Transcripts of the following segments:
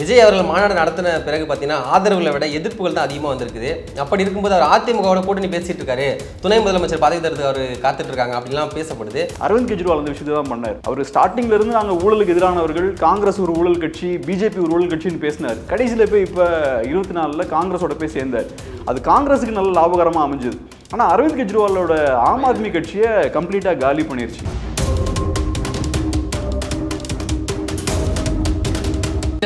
விஜய் அவர்கள் மாநாடு நடத்தின பிறகு பார்த்தீங்கன்னா ஆதரவுகளை விட எதிர்ப்புகள் தான் அதிகமாக வந்திருக்குது. அப்படி இருக்கும்போது அவர் அதிமுகவோட கூட்டணி பேசிட்டு இருக்காரு. துணை முதலமைச்சர் பதவி தரத்துக்கு அவர் காத்துட்டு இருக்காங்க அப்படிலாம் பேசப்படுது. அரவிந்த் கெஜ்ரிவால் அந்த விஷயத்தை தான் பண்ணார். அவர் ஸ்டார்டிங்ல இருந்து நாங்கள் ஊழலுக்கு எதிரானவர்கள் காங்கிரஸ் ஒரு ஊழல் கட்சி பிஜேபி ஒரு ஊழல் கட்சின்னு பேசினார். கடைசியில் போய் இப்போ இருபத்தி நாலில் காங்கிரஸோட போய் சேர்ந்தார். அது காங்கிரஸுக்கு நல்ல லாபகரமாக அமைஞ்சது. ஆனால் அரவிந்த் கெஜ்ரிவாலோட ஆம் ஆத்மி கட்சியை கம்ப்ளீட்டாக காலி பண்ணிருச்சு.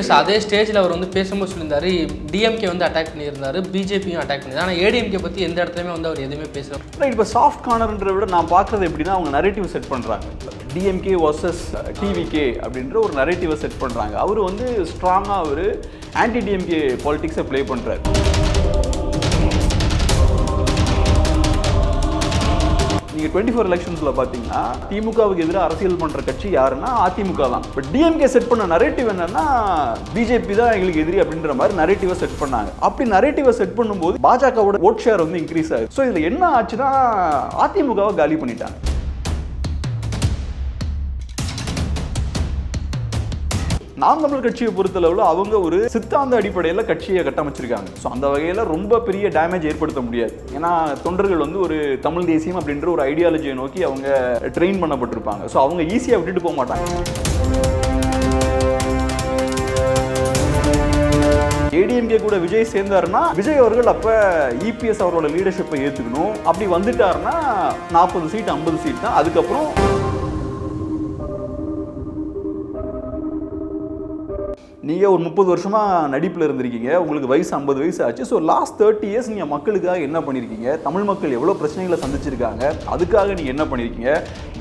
எஸ் அதே ஸ்டேஜில் அவர் வந்து பேசும்போது சொல்லியிருந்தாரு டிஎம்கே வந்து அட்டாக் பண்ணியிருந்தாரு பிஜேபியும் அட்டாக் பண்ணியிருந்தாரு. ஆனால் ஏடிஎம்கே பற்றி எந்த இடத்துலையுமே வந்து அவர் எதுவுமே பேசுகிறார் ரைட் இப்போ சாஃப்ட் கார்னர்ன்ற விட நான் பார்க்குறது எப்படின்னா அவங்க நரேட்டிவ் செட் பண்ணுறாங்க டிஎம்கே வர்சஸ் டிவிகே அப்படின்ற ஒரு நரேட்டிவை செட் பண்ணுறாங்க அவர் வந்து ஸ்ட்ராங்காக அவர் ஆன்டி டிஎம்கே பாலிட்டிக்ஸை ப்ளே பண்ணுறாரு நீங்கள் டுவெண்ட்டி ஃபோர் எலெக்ஷன்ஸில் பார்த்தீங்கன்னா திமுகவுக்கு எதிராக அரசியல் பண்ணுற கட்சி யாருன்னா அதிமுக தான். இப்போ டிஎம்கே செட் பண்ண நரேட்டிவ் என்னன்னா பிஜேபி தான் எங்களுக்கு எதிரி அப்படின்ற மாதிரி நரேட்டிவை செட் பண்ணாங்க. அப்படி நரேட்டிவை செட் பண்ணும்போது பாஜகவோட ஓட் ஷேர் வந்து இன்க்ரீஸ் ஆகுது. ஸோ இதில் என்ன ஆச்சுன்னா அதிமுகவை காலி பண்ணிட்டாங்க. நாம் தமிழ் கட்சியை பொறுத்தளவில் அவங்க ஒரு சித்தாந்த அடிப்படையில் கட்சியை கட்டமைச்சிருக்காங்க. ஸோ அந்த வகையில் ரொம்ப பெரிய டேமேஜ் ஏற்படுத்த முடியாது. ஏன்னா தொண்டர்கள் வந்து ஒரு தமிழ் தேசியம் அப்படின்ற ஒரு ஐடியாலஜியை நோக்கி அவங்க ட்ரெயின் பண்ணப்பட்டிருப்பாங்க. ஸோ அவங்க ஈஸியாக விட்டுட்டு போக மாட்டாங்க. ஏடிஎம்கே கூட விஜய் சேர்ந்தாருன்னா விஜய் அவர்கள் அப்போ இபிஎஸ் அவரோட லீடர்ஷிப்பை ஏற்றுக்கணும் அப்படி வந்துட்டாருன்னா நாற்பது சீட் ஐம்பது சீட் தான். அதுக்கப்புறம் நீங்கள் ஒரு முப்பது வருஷமாக நடிப்பில் இருந்திருக்கீங்க. உங்களுக்கு வயசு ஐம்பது வயசு ஆச்சு. ஸோ லாஸ்ட் தேர்ட்டி இயர்ஸ் நீங்கள் மக்களுக்காக என்ன பண்ணிருக்கீங்க? தமிழ் மக்கள் எவ்வளோ பிரச்சனைகளை சந்திச்சிருக்காங்க? அதுக்காக நீங்கள் என்ன பண்ணியிருக்கீங்க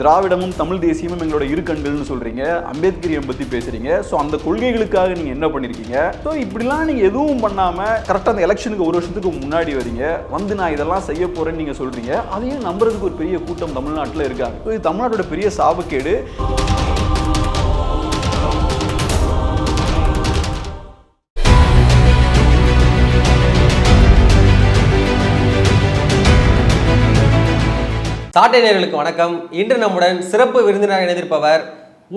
திராவிடமும் தமிழ் தேசியமும் எங்களோட இரு சொல்கிறீங்க அம்பேத்கரியை அம்பேத்கரியம் பேசுகிறீங்க ஸோ அந்த கொள்கைகளுக்காக நீங்கள் என்ன பண்ணிருக்கீங்க? ஸோ இப்படிலாம் நீங்கள் எதுவும் பண்ணாமல் கரெக்டாக அந்த எலெக்ஷனுக்கு ஒரு வருஷத்துக்கு முன்னாடி வரீங்க. வந்து நான் இதெல்லாம் செய்ய போகிறேன்னு நீங்கள் சொல்கிறீங்க அதையும் நம்புறதுக்கு ஒரு பெரிய கூட்டம் தமிழ்நாட்டில் இருக்காங்க. ஸோ இது தமிழ்நாட்டோட பெரிய சாபக்கேடு. சாட்டை நேயர்களுக்கு வணக்கம். இன்று நம்முடன் சிறப்பு விருந்தினராக இணைந்திருப்பவர்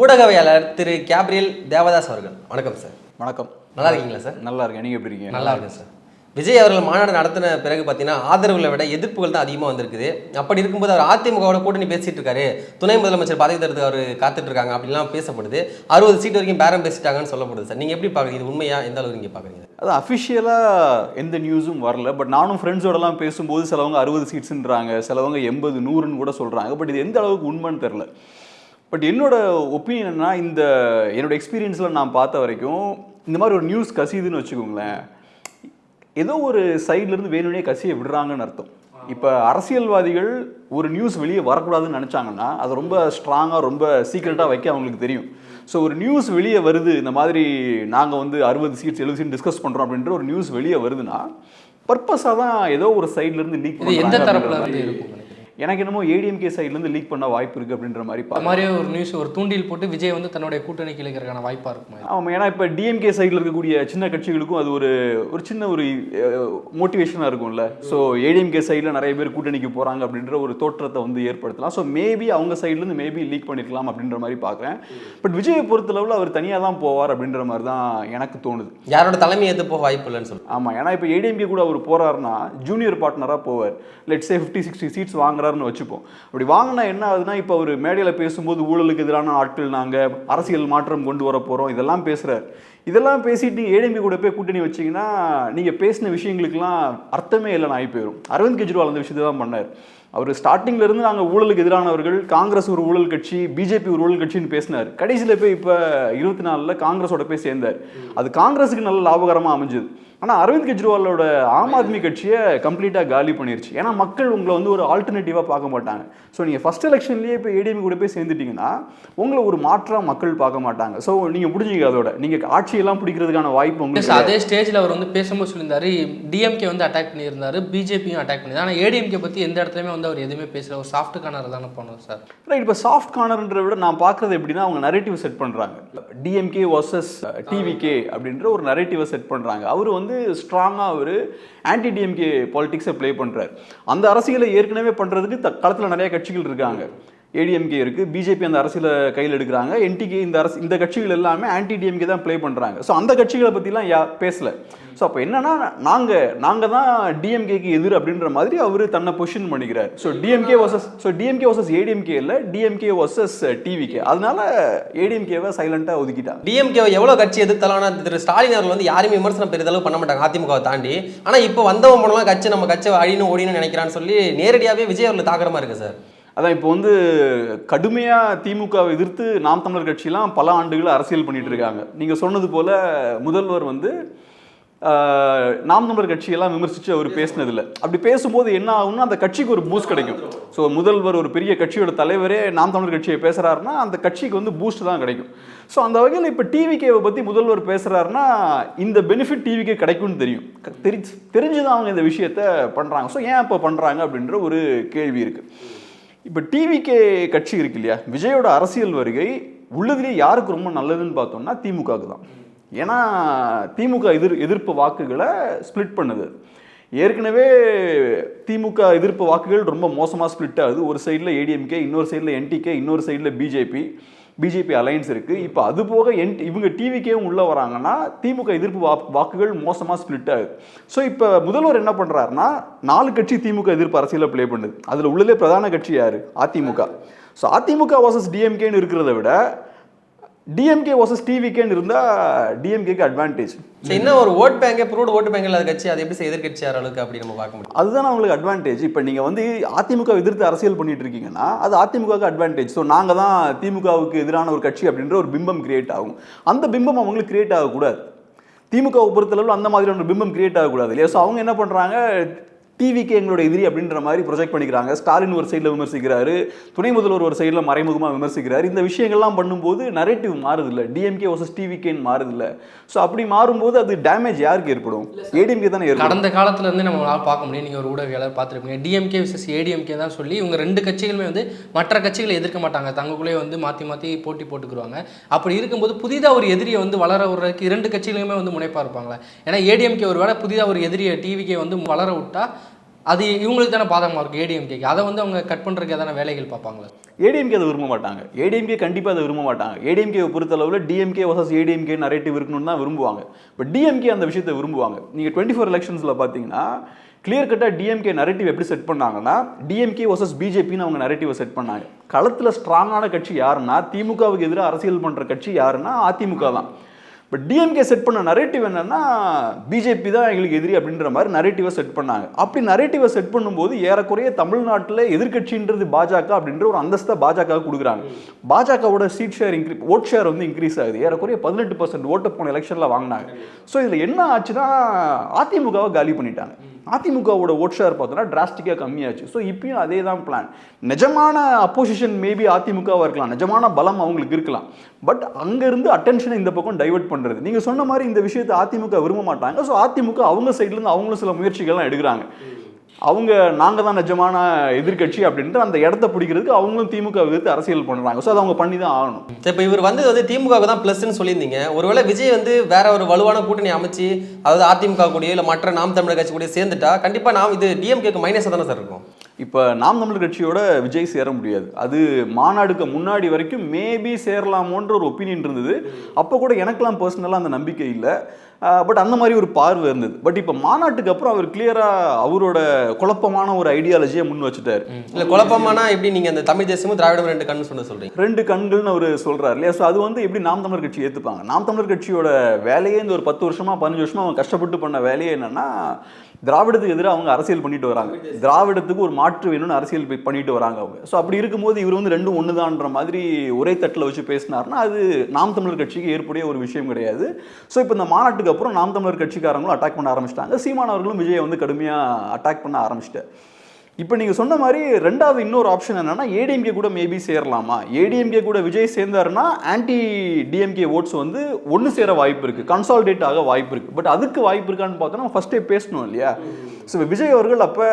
ஊடகவியலாளர் திரு கேப்ரியல் தேவதாஸ் அவர்கள். வணக்கம் சார். வணக்கம். நல்லா இருக்கீங்களா சார்? நல்லா இருக்கேன். நீங்க எப்படி இருக்கீங்க? நல்லா இருக்கேன் சார். விஜய் அவர்கள் மாநாடு நடத்தின பிறகு பார்த்தீங்கன்னா ஆதரவுகளை விட எதிர்ப்புகள் தான் அதிகமாக வந்திருக்குது. அப்படி இருக்கும்போது அவர் அதிமுகவோட கூட்டணி பேசிட்டு இருக்காரு. துணை முதலமைச்சர் பதவி தரத்துக்கு அவர் காத்துட்டு இருக்காங்க. அப்படிலாம் பேசப்படுது. அறுபது சீட் வரைக்கும் பேரம் பேசிட்டாங்கன்னு சொல்லப்படுது சார். நீங்கள் எப்படி பார்க்குறீங்க இது உண்மையா? எந்த அளவுக்கு நீங்கள் பார்க்குறீங்க? அது அஃபிஷியலாக எந்த நியூஸும் வரல. பட் நானும் ஃப்ரெண்ட்ஸோடலாம் பேசும்போது சிலவங்க அறுபது சீட்ஸுன்றாங்க சிலவங்க எண்பது நூறுன்னு கூட சொல்கிறாங்க பட் இது எந்த அளவுக்கு உண்மைன்னு தெரில பட் என்னோட ஒப்பீனியன்னா இந்த என்னோட எக்ஸ்பீரியன்ஸில் நான் பார்த்த வரைக்கும் இந்த மாதிரி ஒரு நியூஸ் கசியுதுன்னு வச்சுக்கோங்களேன். ஏதோ ஒரு சைட்லேருந்து வேணும்னே கசியை விடுறாங்கன்னு அர்த்தம் இப்போ அரசியல்வாதிகள் ஒரு நியூஸ் வெளியே வரக்கூடாதுன்னு நினச்சாங்கன்னா அதை ரொம்ப ஸ்ட்ராங்காக ரொம்ப சீக்ரெட்டாக வைக்க அவங்களுக்கு தெரியும் ஸோ ஒரு நியூஸ் வெளியே வருது இந்த மாதிரி நாங்கள் வந்து அறுபது சீட்ஸ் எழுபது சீட் டிஸ்கஸ் பண்ணுறோம் அப்படின்ற ஒரு நியூஸ் வெளியே வருதுன்னா பர்பஸாக தான் ஏதோ ஒரு சைட்லேருந்து லீக் எந்த தரப்புல இருந்து இருக்கும்? எனக்கு என்னமோ ஏடிஎம்கே சைட்லேருந்து லீக் பண்ண வாய்ப்பு இருக்குது அப்படின்ற மாதிரி பார்க்க மாதிரியே ஒரு நியூஸ் ஒரு தூண்டில் போட்டு விஜய் வந்து தன்னுடைய கூட்டணிக்கு இழைக்கிறதுக்கான வாய்ப்பா இருக்குமா? ஆமாம் ஏன்னா இப்போ டிஎம்கே சைடில் இருக்கக்கூடிய சின்ன கட்சிகளுக்கும் அது ஒரு ஒரு சின்ன ஒரு மோட்டிவேஷனாக இருக்கும்ல. ஸோ ஏடிஎம்கே சைடில் நிறைய பேர் கூட்டணிக்கு போகிறாங்க அப்படின்ற ஒரு தோற்றத்தை வந்து ஏற்படுத்தலாம். ஸோ மேபி அவங்க சைட்லேருந்து மேபி லீக் பண்ணிருக்கலாம் அப்படின்ற மாதிரி பார்க்குறேன். பட் விஜயை பொறுத்தளவில் அவர் தனியாக தான் போவார் அப்படின்ற மாதிரி தான் எனக்கு தோணுது. யாரோட தலைமை ஏற்று போக வாய்ப்பு இல்லைன்னு சொல்லுங்க. ஆமாம் ஏன்னா இப்போ ஏடிஎம்கே கூட அவர் போறாருன்னா ஜூனியர் பார்ட்னராக போவார். லெட்ஸ் ஃபிஃப்டி சிக்ஸ்டி சீட்ஸ் வாங்குறாருன்னு வச்சுப்போம். அப்படி வாங்கினா என்ன ஆகுதுன்னா இப்போ அவர் மேடையில் பேசும்போது ஊழலுக்கு எதிரான ஆட்கள் நாங்கள் அரசியல் மாற்றம் கொண்டு வர போகிறோம் இதெல்லாம் பேசுகிறார் இதெல்லாம் பேசிட்டு நீங்கள் ஏடிஎம்பி கூட போய் கூட்டணி வச்சீங்கன்னா நீங்கள் பேசின விஷயங்களுக்கெல்லாம் அர்த்தமே இல்லைன்னு ஆகி போயிடும் அரவிந்த் கெஜ்ரிவால் அந்த விஷயத்தை தான் பண்ணார். அவர் ஸ்டார்டிங்ல இருந்து நாங்கள் ஊழலுக்கு எதிரானவர்கள் காங்கிரஸ் ஒரு ஊழல் கட்சி பிஜேபி ஒரு ஊழல் கட்சின்னு பேசினார். கடைசியில் போய் இப்போ இருபத்தி நாலில் காங்கிரஸோட போய் சேர்ந்தார். அது காங்கிரஸுக்கு நல்ல லாபகரமாக அமைஞ்சது. ஆனால் அரவிந்த் கெஜ்ரிவாலோட ஆம் ஆத்மி கட்சியை கம்ப்ளீட்டாக காலி பண்ணிருச்சு. ஏன்னா மக்கள் உங்களை வந்து ஒரு ஆல்டர்னேட்டிவாக பார்க்க மாட்டாங்க. ஸோ நீங்கள் ஃபர்ஸ்ட் எலெக்ஷன்லேயே இப்போ ஏடிஎம் கூட போய் சேர்ந்துட்டீங்கன்னா உங்களை ஒரு மாற்றாக மக்கள் பார்க்க மாட்டாங்க. ஸோ நீங்கள் முடிஞ்சிங்க அதோட. நீங்கள் ஆட்சியெல்லாம் பிடிக்கிறதுக்கான வாய்ப்பு உங்களுக்கு அதே ஸ்டேஜில் அவர் வந்து பேசும்போது சொல்லியிருந்தாரு டிஎம்கே வந்து அட்டாக் பண்ணியிருந்தாரு பிஜேபியும் அட்டாக் பண்ணியிருந்தாரு. ஆனால் ஏடிஎம்கே பற்றி எந்த இடத்துலையுமே வந்து அவர் எதுவுமே பேசல. ஒரு சாஃப்ட் கார்னர் தானே போனோம் சார் ரைட் இப்போ சாஃப்ட் கார்னர்ன்ற விட நான் பார்க்குறது எப்படின்னா அவங்க நரேட்டிவ் செட் பண்ணுறாங்க டிஎம்கே வர்சஸ் டிவிகே அப்படின்ற ஒரு நரேட்டிவை செட் பண்ணுறாங்க அவர் வந்து ஸ்ட்ராங்காக அவர் ஆன்டி டிஎம்கே பாலிட்டிக்ஸை ப்ளே பண்ணுறார் அந்த அரசியலை ஏற்கனவே பண்ணுறதுக்கு த களத்தில் நிறைய கட்சிகள் இருக்காங்க. ஏடிஎம்கே இருக்குது பிஜேபி அந்த அரசியலை கையில் எடுக்கிறாங்க. என்டிகே இந்த அரசு இந்த கட்சிகள் எல்லாமே ஆன்டி டிஎம்கே தான் ப்ளே பண்ணுறாங்க ஸோ அந்த கட்சிகளை பற்றிலாம் யா பேசலை. ஸோ அப்போ என்னன்னா நாங்கள் நாங்கள் தான் டிஎம்கேக்கு எதிர் அப்படின்ற மாதிரி அவர் தன்னை பொசிஷன் பண்ணிக்கிறார். So DMK versus so DMK versus ADMK இல்லை டிஎம்கே வர்சஸ் டிவிகே அதனால ஏடிஎம்கேவை சைலண்டாக ஒதுக்கிட்டாங்க. டிஎம்கே எவ்வளோ கட்சி எதிர்த்தாலும் திரு ஸ்டாலின் அவர்கள் வந்து யாருமே விமர்சனம் பெரிதளவு பண்ண மாட்டாங்க அதிமுகவை தாண்டி. ஆனால் இப்போ வந்தவன் போனலாம் கட்சி நம்ம கட்சி அழின்னு ஓடின்னு நினைக்கிறான்னு சொல்லி நேரடியாகவே விஜய் அவர்கள் தாக்குற இருக்கு சார். அதான் இப்போ வந்து கடுமையாக திமுகவை எதிர்த்து நாம் தமிழர் கட்சியெலாம் பல ஆண்டுகள் அரசியல் பண்ணிட்டு இருக்காங்க. நீங்கள் சொன்னது போல் முதல்வர் வந்து நாம் தமிழர் கட்சியெல்லாம் விமர்சித்து அவர் பேசினதில்ல. அப்படி பேசும்போது என்ன ஆகும்னா அந்த கட்சிக்கு ஒரு பூஸ்ட் கிடைக்கும். ஸோ முதல்வர் ஒரு பெரிய கட்சியோட தலைவரே நாம் தமிழர் கட்சியை பேசுகிறாருன்னா அந்த கட்சிக்கு வந்து பூஸ்ட் தான் கிடைக்கும். ஸோ அந்த வகையில் இப்போ டிவிகேவை பற்றி முதல்வர் பேசுகிறாருன்னா இந்த பெனிஃபிட் டிவிக்கே கிடைக்கும்னு தெரியும். தெரிஞ்சு தெரிஞ்சு தான் அவங்க இந்த விஷயத்த பண்ணுறாங்க ஸோ ஏன் இப்போ பண்ணுறாங்க அப்படின்ற ஒரு கேள்வி இருக்குது இப்போ டிவிகே கட்சி இருக்கு இல்லையா? விஜயோட அரசியல் வருகை உள்ளதுலேயே யாருக்கு ரொம்ப நல்லதுன்னு பார்த்தோம்னா திமுகவுக்கு தான். ஏன்னா திமுக எதிர் எதிர்ப்பு வாக்குகளை ஸ்ப்ளிட் பண்ணுது. ஏற்கனவே திமுக எதிர்ப்பு வாக்குகள் ரொம்ப மோசமாக ஸ்ப்ளிட் ஆகுது. ஒரு சைடில் ஏடிஎம்கே இன்னொரு சைடில் என்டிகே இன்னொரு சைடில் பிஜேபி பிஜேபி அலையன்ஸ் இருக்குது இப்போ அது போக என் இவங்க டிவிக்கேவும் உள்ளே வராங்கன்னா திமுக எதிர்ப்பு வா- வாக்குகள் மோசமாக ஸ்ப்ளிட் ஆகுது. ஸோ இப்போ முதல்வர் என்ன பண்ணுறாருன்னா நாலு கட்சி திமுக எதிர்ப்பு அரசியலை ப்ளே பண்ணுது. அதில் உள்ளதே பிரதான கட்சி யார்? அதிமுக. ஸோ அதிமுக வாசஸ் டிஎம்கேன்னு இருக்கிறத விட டிஎம்கே வர்சஸ் டிவிகேன்னு இருந்தால் டிஎம்கேக்கு அட்வான்டேஜ் இன்னும் ஒரு ஓட் பேங்கே ப்ரூவ்ட் ஓட்டு பேங்க் இல்லாத கட்சி அது எப்படி சார் எதிர்கட்சி யார் அளவுக்கு அப்படி நம்ம பார்க்க முடியும்? அதுதான் அவங்களுக்கு அட்வான்டேஜ் இப்போ நீங்கள் வந்து அதிமுக எதிர்த்து அரசியல் பண்ணிட்டு இருக்கீங்கன்னா அது அதிமுகவுக்கு அட்வான்டேஜ் ஸோ நாங்கள் தான் திமுகவுக்கு எதிரான ஒரு கட்சி அப்படின்ற ஒரு பிம்பம் கிரியேட் ஆகும். அந்த பிம்பம் அவங்களுக்கு கிரியேட் ஆகக்கூடாது. திமுகவை பொறுத்தளவில் அந்த மாதிரியான ஒரு பிம்பம் கிரியேட் ஆகக்கூடாது இல்லையா? ஸோ அவங்க என்ன பண்ணுறாங்க டிவிக்கு எங்களோட எதிரி அப்படின்ற மாதிரி ப்ரொஜெக்ட் பண்ணிக்கிறாங்க. ஸ்டாலின் ஒரு சைடில் விமர்சிக்கிறாரு. துணை முதல்வர் ஒரு சைடில் மறைமுகமாக விமர்சிக்கிறாரு. இந்த விஷயங்கள்லாம் பண்ணும்போது நரேட்டிவ் மாறுதில்ல. டிஎம்கே வர்சஸ் டிவிகேன்னு மாறுதில்ல. ஸோ அப்படி மாறும்போது அது டேமேஜ் யாருக்கு ஏற்படும்? ஏடிஎம்கே தானே ஏற்படும். கடந்த காலத்துல இருந்து நம்மளால பார்க்க முடியும். நீங்க ஒரு ஊடகவியலாளர் பார்த்துருப்பீங்க. டிஎம்கே விசஸ் ஏடிஎம்கே தான் சொல்லி இவங்க ரெண்டு கட்சிகளுமே வந்து மற்ற கட்சிகளை எதிர்க்க மாட்டாங்க. தங்களுக்குள்ளே வந்து மாற்றி மாற்றி போட்டி போட்டுக்குருவாங்க. அப்படி இருக்கும்போது புதிதாக ஒரு எதிரியை வந்து வளர விடுறதுக்கு இரண்டு கட்சிகளுமே வந்து முனைப்பாக இருப்பாங்களே. ஏன்னா ஏடிஎம்கே ஒரு வேளை புதிதாக ஒரு எதிரியை டிவிக்கே வந்து வளர விட்டா அது இவங்களுக்கு தானே பாதகமாக இருக்கும் ஏடிஎம்கேக்கு அதை வந்து அவங்க கட் பண்ணுறதுக்கு எதனா வேலைகள் பார்ப்பாங்களா? ஏடிஎம்கே அதை விரும்ப மாட்டாங்க. ஏடிஎம்கே கண்டிப்பாக அதை விரும்ப மாட்டாங்க. ஏடிஎம்கே பொறுத்தளவில் டிஎம்கே வர்சஸ் ஏடிஎம்கே நரேட்டிவ் இருக்கணும்னு தான் விரும்புவாங்க. இப்போ டிஎம்கே அந்த விஷயத்தை விரும்புவாங்க. நீங்கள் டுவெண்ட்டி ஃபோர் எலெக்ஷன்ஸில் பார்த்தீங்கன்னா கிளியர் கட்டாக டிஎம்கே நரேட்டிவ் எப்படி செட் பண்ணாங்கன்னா டிஎம்கே வர்சஸ் பிஜேபின்னு அவங்க நரேட்டிவை செட் பண்ணாங்க. களத்தில் ஸ்ட்ராங்கான கட்சி யாருன்னா திமுகவுக்கு எதிராக அரசியல் பண்ணுற கட்சி யாருன்னா அதிமுக தான். பட் டிஎம்கே செட் பண்ண நரேட்டிவ் என்னன்னா பிஜேபி தான் எங்களுக்கு எதிரி அப்படின்ற மாதிரி நரேட்டிவை செட் பண்ணாங்க. அப்படி நரேட்டிவை செட் பண்ணும்போது ஏறக்குறைய தமிழ்நாட்டில் எதிர்க்கட்சின்றது பாஜக அப்படின்ற ஒரு அந்தஸ்தை பாஜக கொடுக்குறாங்க. பாஜகவோட seat share increase vote share வந்து இன்க்ரீஸ் ஆகுது. ஏறக்குறைய பதினெட்டு பர்சன்ட் ஓட்டு போன எலெக்ஷனில் வாங்கினாங்க. ஸோ இதில் என்ன ஆச்சுன்னா அதிமுகவை காலி பண்ணிட்டாங்க. அதிமுகவோட ஓட் ஷேர் பார்த்தோன்னா டிராஸ்டிக்காக கம்மியாச்சு. ஸோ இப்பயும் அதே தான் பிளான் நிஜமான அப்போசிஷன் மேபி அதிமுகவாக இருக்கலாம். நிஜமான பலம் அவங்களுக்கு இருக்கலாம். பட் அங்கேருந்து அட்டென்ஷனை இந்த பக்கம் டைவர்ட் பண்ணுறது நீங்கள் சொன்ன மாதிரி இந்த விஷயத்தை அதிமுக விரும்ப மாட்டாங்க. ஸோ அதிமுக அவங்க சைட்லேருந்து அவங்களும் சில முயற்சிகள்லாம் எடுக்கிறாங்க. அவங்க நாங்கள் தான் நிஜமான எதிர்க்கட்சி அப்படின்ட்டு அந்த இடத்த பிடிக்கிறதுக்கு அவங்களும் திமுக எதிர்த்து அரசியல் பண்ணுறாங்க ஸோ அதை அவங்க பண்ணி தான் ஆகணும். சரி, இப்போ இவர் வந்தது வந்து திமுகவுக்கு தான் ப்ளஸ்ன்னு சொல்லியிருந்தீங்க. ஒருவேளை விஜய் வந்து வேற ஒரு வலுவான கூட்டணி அமைச்சு அதாவது அதிமுக கூடயோ இல்லை மற்ற நாம் தமிழர் கட்சி கூட சேர்ந்துட்டா கண்டிப்பாக நாம் இது டிஎம்கேக்கு மைனஸாக தானே சார் இருக்கும்? இப்போ நாம் தமிழர் கட்சியோட விஜய் சேர முடியாது. அது மாநாடுக்கு முன்னாடி வரைக்கும் மேபி சேரலாமோன்ற ஒரு ஒப்பீனியன் இருந்தது. அப்போ கூட எனக்கெல்லாம் பர்சனலாக அந்த நம்பிக்கை இல்லை. பட் அந்த மாதிரி ஒரு பார்வை இருந்தது. பட் இப்போ மாநாட்டுக்கு அப்புறம் அவர் கிளியராக அவரோட குழப்பமான ஒரு ஐடியாலஜியை முன் வச்சுட்டாரு. இல்லை குழப்பமானா எப்படி நீங்க அந்த தமிழ் தேசமும் திராவிடம் ரெண்டு கண்ணு சொன்ன சொல்றீங்க? ரெண்டு கண்கள்னு அவர் சொல்றாரு இல்லையா? ஸோ அது வந்து எப்படி நாம் தமிழர் கட்சி ஏற்றுப்பாங்க நாம் தமிழர் கட்சியோட வேலையே இந்த ஒரு பத்து வருஷமா பதினஞ்சு வருஷமா அவங்க கஷ்டப்பட்டு பண்ண வேலையே என்னன்னா திராவிடத்துக்கு எதிராக அவங்க அரசியல் பண்ணிட்டு வராங்க. திராவிடத்துக்கு ஒரு மாற்று வேணும்னு அரசியல் பண்ணிட்டு வராங்க அவங்க. ஸோ அப்படி இருக்கும்போது இவர் வந்து ரெண்டும் ஒன்றுதான்ற மாதிரி ஒரே தட்டில் வச்சு பேசினார்னா அது நாம் தமிழர் கட்சிக்கு ஏற்புடைய ஒரு விஷயம் கிடையாது. ஸோ இப்போ இந்த மாநாட்டுக்கு அப்புறம் நாம் தமிழர் கட்சிக்காரங்களும் அட்டாக் பண்ண ஆரம்பிச்சிட்டாங்க. சீமானவர்களும் விஜயை வந்து கடுமையாக அட்டாக் பண்ண ஆரம்பிச்சிட்டார். இப்போ நீங்கள் சொன்ன மாதிரி ரெண்டாவது இன்னொரு ஆப்ஷன் என்னன்னா ஏடிஎம்கே கூட மேபி சேரலாமா? ஏடிஎம்கே கூட விஜய் சேர்ந்தாருன்னா ஆன்டி டிஎம்கே ஓட்ஸ் வந்து ஒன்று சேர வாய்ப்பு இருக்குது கன்சால்டேட் ஆக வாய்ப்பு இருக்குது பட் அதுக்கு வாய்ப்பு இருக்கான்னு பார்த்தோன்னா ஃபஸ்ட்டே பேசணும் இல்லையா? ஸோ விஜய் அவர்கள் அப்போ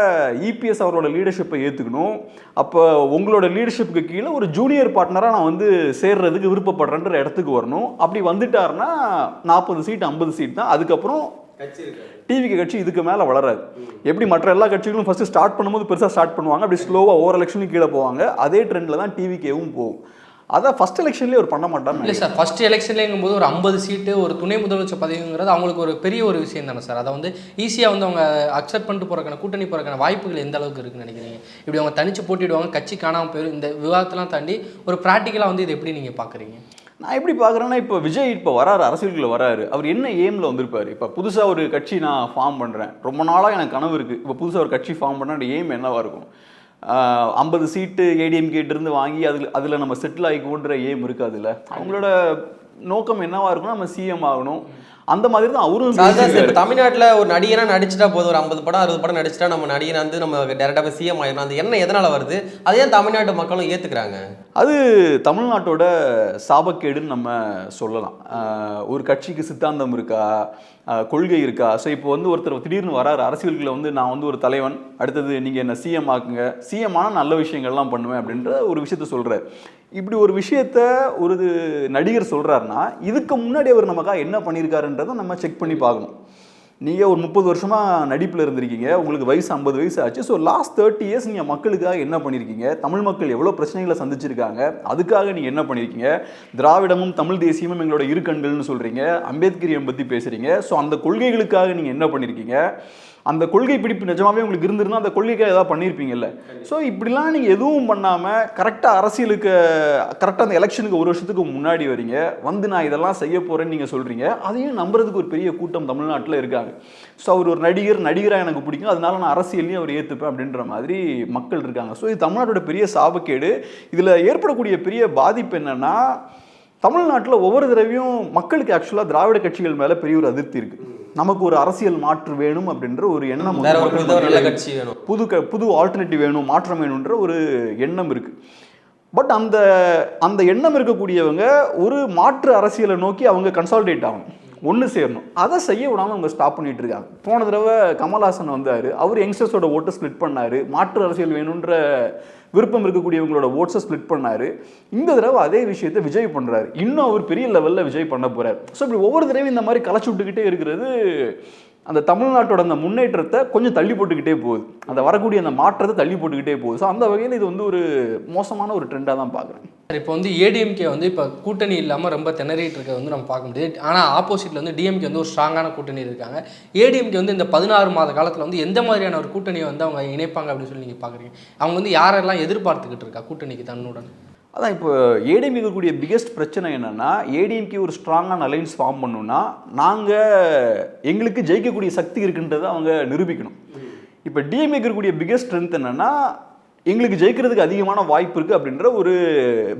இபிஎஸ் அவரோட லீடர்ஷிப்பை ஏற்றுக்கணும் அப்போ உங்களோட லீடர்ஷிப்புக்கு கீழே ஒரு ஜூனியர் பார்ட்னராக நான் வந்து சேர்றதுக்கு விருப்பப்படுறேன்ற இடத்துக்கு வரணும். அப்படி வந்துட்டாருன்னா நாற்பது சீட் ஐம்பது சீட் தான். அதுக்கப்புறம் டிவிக்கு கட்சி இதுக்கு மேலே வளராது. எப்படி மற்ற எல்லா கட்சிகளும் ஃபர்ஸ்ட் ஸ்டார்ட் பண்ணும்போது பெருசாக ஸ்டார்ட் பண்ணுவாங்க அப்படி ஸ்லோவாக ஓவர் எலெக்ஷனுக்கு கீழே போவாங்க. அதே ட்ரெண்டில் தான் டிவிக்கேவும் போகும். அதான் ஃபர்ஸ்ட் எலெக்ஷன்லேயே அவர் பண்ண மாட்டான்னு இல்லை சார் ஃபர்ஸ்ட் எலெக்ஷன்லேங்கும் போது ஒரு ஐம்பது சீட்டு ஒரு துணை முதலமைச்சர் பதவிங்கிறது அவங்களுக்கு ஒரு பெரிய ஒரு விஷயம் தானே சார் அதை வந்து ஈஸியாக வந்து அவங்க அக்செப்ட் பண்ணிட்டு போகிறக்கான கூட்டணி போகிறக்கான வாய்ப்புகள் எந்த அளவுக்கு இருக்குன்னு நினைக்கிறீங்க? இப்படி அவங்க தனிச்சு போட்டிடுவாங்க கட்சி காணாமல் போயிடும் இந்த விவாதத்தெல்லாம் தாண்டி ஒரு ப்ராக்டிக்கலாக வந்து இது எப்படி நீங்கள் பார்க்குறீங்க நான் எப்படி பார்க்குறேன்னா இப்போ விஜய் இப்போ வராரு அரசியலுக்குள்ள வராரு. அவர் என்ன எய்மில் வந்திருப்பாரு? இப்போ புதுசாக ஒரு கட்சி நான் ஃபார்ம் பண்ணுறேன் ரொம்ப நாளாக எனக்கு கனவு இருக்குது இப்போ புதுசாக ஒரு கட்சி ஃபார்ம் பண்ண எய்ம் என்னவா இருக்கும்? ஐம்பது சீட்டு ஏடிஎம்கேட்டு இருந்து வாங்கி அதில் அதில் நம்ம செட்டில் ஆகிக்கோன்ற எய்ம் இருக்காதுல்ல? அவங்களோட நோக்கம் என்னவா இருக்கும்னா நம்ம சிஎம் ஆகணும். அந்த மாதிரி தான் அவரும் தமிழ்நாட்டில் ஒரு நடிகனா நடிச்சிட்டா போதும். ஒரு ஐம்பது படம் அறுபது படம் நடிச்சிட்டா நம்ம நடிகனை வந்து நம்ம டேரெக்டாக போய் சிஎம் ஆயிடும் அந்த எண்ணம் எதனால வருது? அதை தமிழ்நாட்டு மக்களும் ஏத்துக்கிறாங்க. அது தமிழ்நாட்டோட சாபக்கேடுன்னு நம்ம சொல்லலாம். ஒரு கட்சிக்கு சித்தாந்தம் இருக்கா? கொள்கை இருக்கா? ஸோ இப்போ வந்து ஒருத்தர் திடீர்னு வராரு அரசியலுக்குள்ள வந்து நான் வந்து ஒரு தலைவன் அடுத்தது நீங்கள் என்ன சிஎம் ஆக்குங்க. சிஎம் ஆனால் நல்ல விஷயங்கள்லாம் பண்ணுவேன் அப்படின்ற ஒரு விஷயத்த சொல்கிறார் இப்படி ஒரு விஷயத்த ஒரு நடிகர் சொல்கிறாருன்னா இதுக்கு முன்னாடி அவர் நமக்காக என்ன பண்ணியிருக்காருன்றதை நம்ம செக் பண்ணி பார்க்கணும். நீங்கள் ஒரு முப்பது வருஷமாக நடிப்பில் இருந்திருக்கீங்க. உங்களுக்கு வயசு ஐம்பது வயசு ஆச்சு. ஸோ லாஸ்ட் தேர்ட்டி இயர்ஸ் நீங்கள் மக்களுக்காக என்ன பண்ணியிருக்கீங்க தமிழ் மக்கள் எவ்வளோ பிரச்சனைகளை சந்திச்சிருக்காங்க? அதுக்காக நீங்கள் என்ன பண்ணியிருக்கீங்க திராவிடமும் தமிழ் தேசியமும் எங்களோட இரு கண்கள்னு சொல்கிறீங்க அம்பேத்கரியம் பற்றி பேசுகிறீங்க ஸோ அந்த கொள்கைகளுக்காக நீங்கள் என்ன பண்ணியிருக்கீங்க அந்த கொள்கை பிடிப்பு நிஜமாவே உங்களுக்கு இருந்திருந்தா அந்த கொள்கைக்காக ஏதாவது பண்ணியிருப்பீங்கல்ல. ஸோ இப்படிலாம் நீங்கள் எதுவும் பண்ணாமல் கரெக்டாக அரசியலுக்கு கரெக்டாக அந்த எலெக்ஷனுக்கு ஒரு வருஷத்துக்கு முன்னாடி வரீங்க வந்து நான் இதெல்லாம் செய்ய போகிறேன்னு நீங்கள் சொல்கிறீங்க அதையும் நம்புறதுக்கு ஒரு பெரிய கூட்டம் தமிழ்நாட்டில் இருக்காங்க. ஸோ அவர் ஒரு நடிகர் நடிகராக எனக்கு பிடிக்கும். அதனால நான் அரசியல்லையும் அவர் ஏற்றுப்பேன் அப்படின்ற மாதிரி மக்கள் இருக்காங்க. ஸோ இது தமிழ்நாட்டோட பெரிய சாபக்கேடு. இதில் ஏற்படக்கூடிய பெரிய பாதிப்பு என்னன்னா தமிழ்நாட்டில் ஒவ்வொரு தடவையும் மக்களுக்கு ஆக்சுவலாக திராவிட கட்சிகள் மேலே பெரிய ஒரு அதிருப்தி இருக்குது நமக்கு ஒரு அரசியல் மாற்று வேணும் அப்படின்ற ஒரு எண்ணம் புது க புது ஆல்டர்னேட்டிவ் வேணும் மாற்றம் வேணுன்ற ஒரு எண்ணம் இருக்கு. பட் அந்த அந்த எண்ணம் இருக்கக்கூடியவங்க ஒரு மாற்று அரசியலை நோக்கி அவங்க கன்சால்டேட் ஆகணும். ஒன்று சேரணும். அதை செய்ய விடாமல் அவங்க ஸ்டாப் பண்ணிட்டு இருக்காங்க. போன தடவை கமல்ஹாசன் வந்தார். அவர் யங்ஸ்டர்ஸோட ஓட்டை ஸ்ப்ளிட் பண்ணார். மாற்று அரசியல் வேணுன்ற விருப்பம் இருக்கக்கூடியவங்களோட ஓட்ஸை ஸ்ப்ளிட் பண்ணார். இந்த தடவை அதே விஷயத்தை விஜய் பண்ணுறாரு இன்னும் அவர் பெரிய லெவலில் விஜய் பண்ண போகிறார் ஸோ இப்படி ஒவ்வொரு தடவையும் இந்த மாதிரி களைச்சு விட்டுக்கிட்டே இருக்கிறது அந்த தமிழ்நாட்டோட அந்த முன்னேற்றத்தை கொஞ்சம் தள்ளி போட்டுக்கிட்டே போகுது. அந்த வரக்கூடிய அந்த மாற்றத்தை தள்ளி போட்டுக்கிட்டே போகுது. ஸோ அந்த வகையில் இது வந்து ஒரு மோசமான ஒரு ட்ரெண்டாக தான் பார்க்குறேன். சார் இப்போ வந்து ஏடிஎம்கே வந்து இப்போ கூட்டணி இல்லாமல் ரொம்ப திணறிட்டு இருக்க வந்து நம்ம பார்க்க முடியாது. ஆனால் ஆப்போசிட்டில் வந்து டிஎம்கே வந்து ஒரு ஸ்ட்ராங்கான கூட்டணி இருக்காங்க. ஏடிஎம்கே வந்து இந்த பதினாறு மாத காலத்தில் வந்து எந்த மாதிரியான ஒரு கூட்டணியை வந்து அவங்க இணைப்பாங்க அப்படின்னு சொல்லி நீங்கள் பார்க்குறீங்க? அவங்க வந்து யாரெல்லாம் எதிர்பார்த்துக்கிட்டு இருக்கா கூட்டணிக்கு தன்னுடன்? அதான் இப்போ ஏடிஎம்கே இருக்கக்கூடிய பிகெஸ்ட் பிரச்சனை என்னென்னா ஏடிஎம்கே ஒரு ஸ்ட்ராங்கான அலைன்ஸ் ஃபார்ம் பண்ணணும்னா நாங்கள் எங்களுக்கு ஜெயிக்கக்கூடிய சக்தி இருக்குன்றதை அவங்க நிரூபிக்கணும். இப்போ டிஎம்கே இருக்கக்கூடிய பிகெஸ்ட் ஸ்ட்ரென்த் என்னன்னா எங்களுக்கு ஜெயிக்கிறதுக்கு அதிகமான வாய்ப்பு இருக்குது அப்படின்ற ஒரு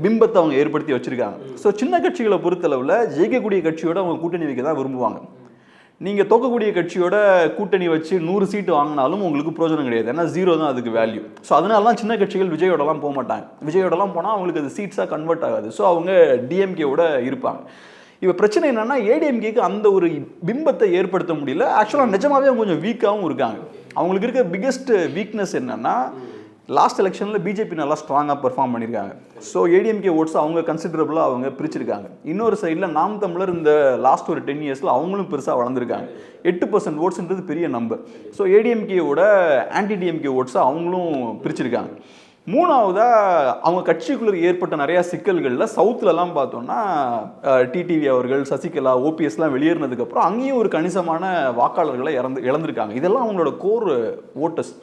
பிம்பத்தை அவங்க ஏற்படுத்தி வச்சிருக்காங்க. ஸோ சின்ன கட்சிகளை பொறுத்தளவில் ஜெயிக்கக்கூடிய கட்சியோட அவங்க கூட்டணி வைக்க தான் விரும்புவாங்க. நீங்கள் தோக்கக்கூடிய கட்சியோட கூட்டணி வச்சு நூறு சீட்டு வாங்கினாலும் உங்களுக்கு பிரோஜனம் கிடையாது. ஏன்னா ஜீரோ தான் அதுக்கு வேல்யூ ஸோ அதனால தான் சின்ன கட்சிகள் விஜயோடலாம் போக மாட்டாங்க. விஜயோடலாம் போனால் அவங்களுக்கு அது சீட்ஸாக கன்வெர்ட் ஆகாது. ஸோ அவங்க டிஎம்கேவோட இருப்பாங்க. இப்போ பிரச்சனை என்னென்னா ஏடிஎம்கேக்கு அந்த ஒரு பிம்பத்தை ஏற்படுத்த முடியல. ஆக்சுவலாக நிஜமாவே அவங்க கொஞ்சம் வீக்காகவும் இருக்காங்க. அவங்களுக்கு இருக்க பிக்கெஸ்ட் வீக்னஸ் என்னென்னா லாஸ்ட் எலெக்ஷனில் பிஜேபி நல்லா ஸ்ட்ராங்காக பெர்ஃபார்ம் பண்ணியிருக்காங்க ஸோ ஏடிஎம்கே ஓட்ஸ் அவங்க கன்சிடரபுளாக அவங்க பிரிச்சிருக்காங்க. இன்னொரு சைடில் நாம் தமிழர் இந்த லாஸ்ட் ஒரு டென் இயர்ஸில் அவங்களும் பெருசாக வளர்ந்துருக்காங்க. எட்டு பர்சன்ட் ஓட்ஸ்ன்றது பெரிய நம்பர் ஸோ ஏடிஎம்கேவோட ஆன்டி டிஎம்கே ஓட்ஸை அவங்களும் பிரிச்சிருக்காங்க. மூணாவதாக அவங்க கட்சிக்குள்ளே ஏற்பட்ட நிறையா சிக்கல்களில் சவுத்துலலாம் பார்த்தோன்னா டிடிவி அவர்கள் சசிகலா ஓபிஎஸ்லாம் வெளியேறினதுக்கப்புறம் அங்கேயும் ஒரு கணிசமான வாக்காளர்களை இறந்து இழந்திருக்காங்க. இதெல்லாம் அவங்களோட கோர் ஓட்டர்ஸ்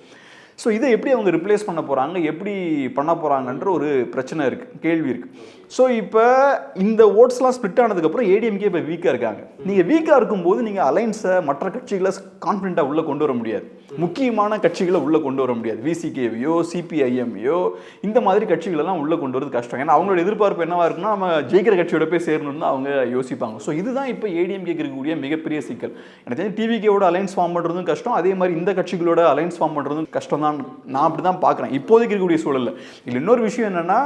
ஸோ இதை எப்படி அவங்க ரிப்ளேஸ் பண்ண போகிறாங்க எப்படி பண்ண போகிறாங்கன்ற ஒரு பிரச்சனை இருக்குது கேள்வி இருக்குது ஸோ இப்போ இந்த ஓட்ஸ்லாம் ஸ்ப்ளிட் ஆனதுக்கப்புறம் ஏடிஎம்கே இப்போ வீக்காக இருக்காங்க. நீங்கள் வீக்காக இருக்கும்போது நீங்கள் அலைன்ஸை மற்ற கட்சிகளை கான்ஃபிடென்ட்டாக உள்ளே கொண்டு வர முடியாது. முக்கியமான கட்சிகளை உள்ளே கொண்டு வர முடியாது. விசிகேவியோ சிபிஐஎம்யோ இந்த மாதிரி கட்சிகளெல்லாம் உள்ளே கொண்டு வரது கஷ்டம். ஏன்னா அவங்களோட எதிர்பார்ப்பு என்னவாக இருக்குன்னா நம்ம ஜெயிக்கிற கட்சியோட போய் சேரணும்னு அவங்க யோசிப்பாங்க. ஸோ இதுதான் இப்போ ஏடிஎம்கே இருக்கக்கூடிய மிகப்பெரிய சிக்கல். எனக்கு தெரிஞ்சு டிவிகேவோட அலைன்ஸ் ஃபார்ம் பண்ணுறதும் கஷ்டம். அதே மாதிரி இந்த கட்சிகளோட அலைன்ஸ் ஃபார்ம் பண்ணுறதும் கஷ்டம் தான். நான் அப்படி தான் பார்க்குறேன். இப்போதைக்கு இருக்கக்கூடிய சூழலில். இதில் இன்னொரு விஷயம் என்னென்னா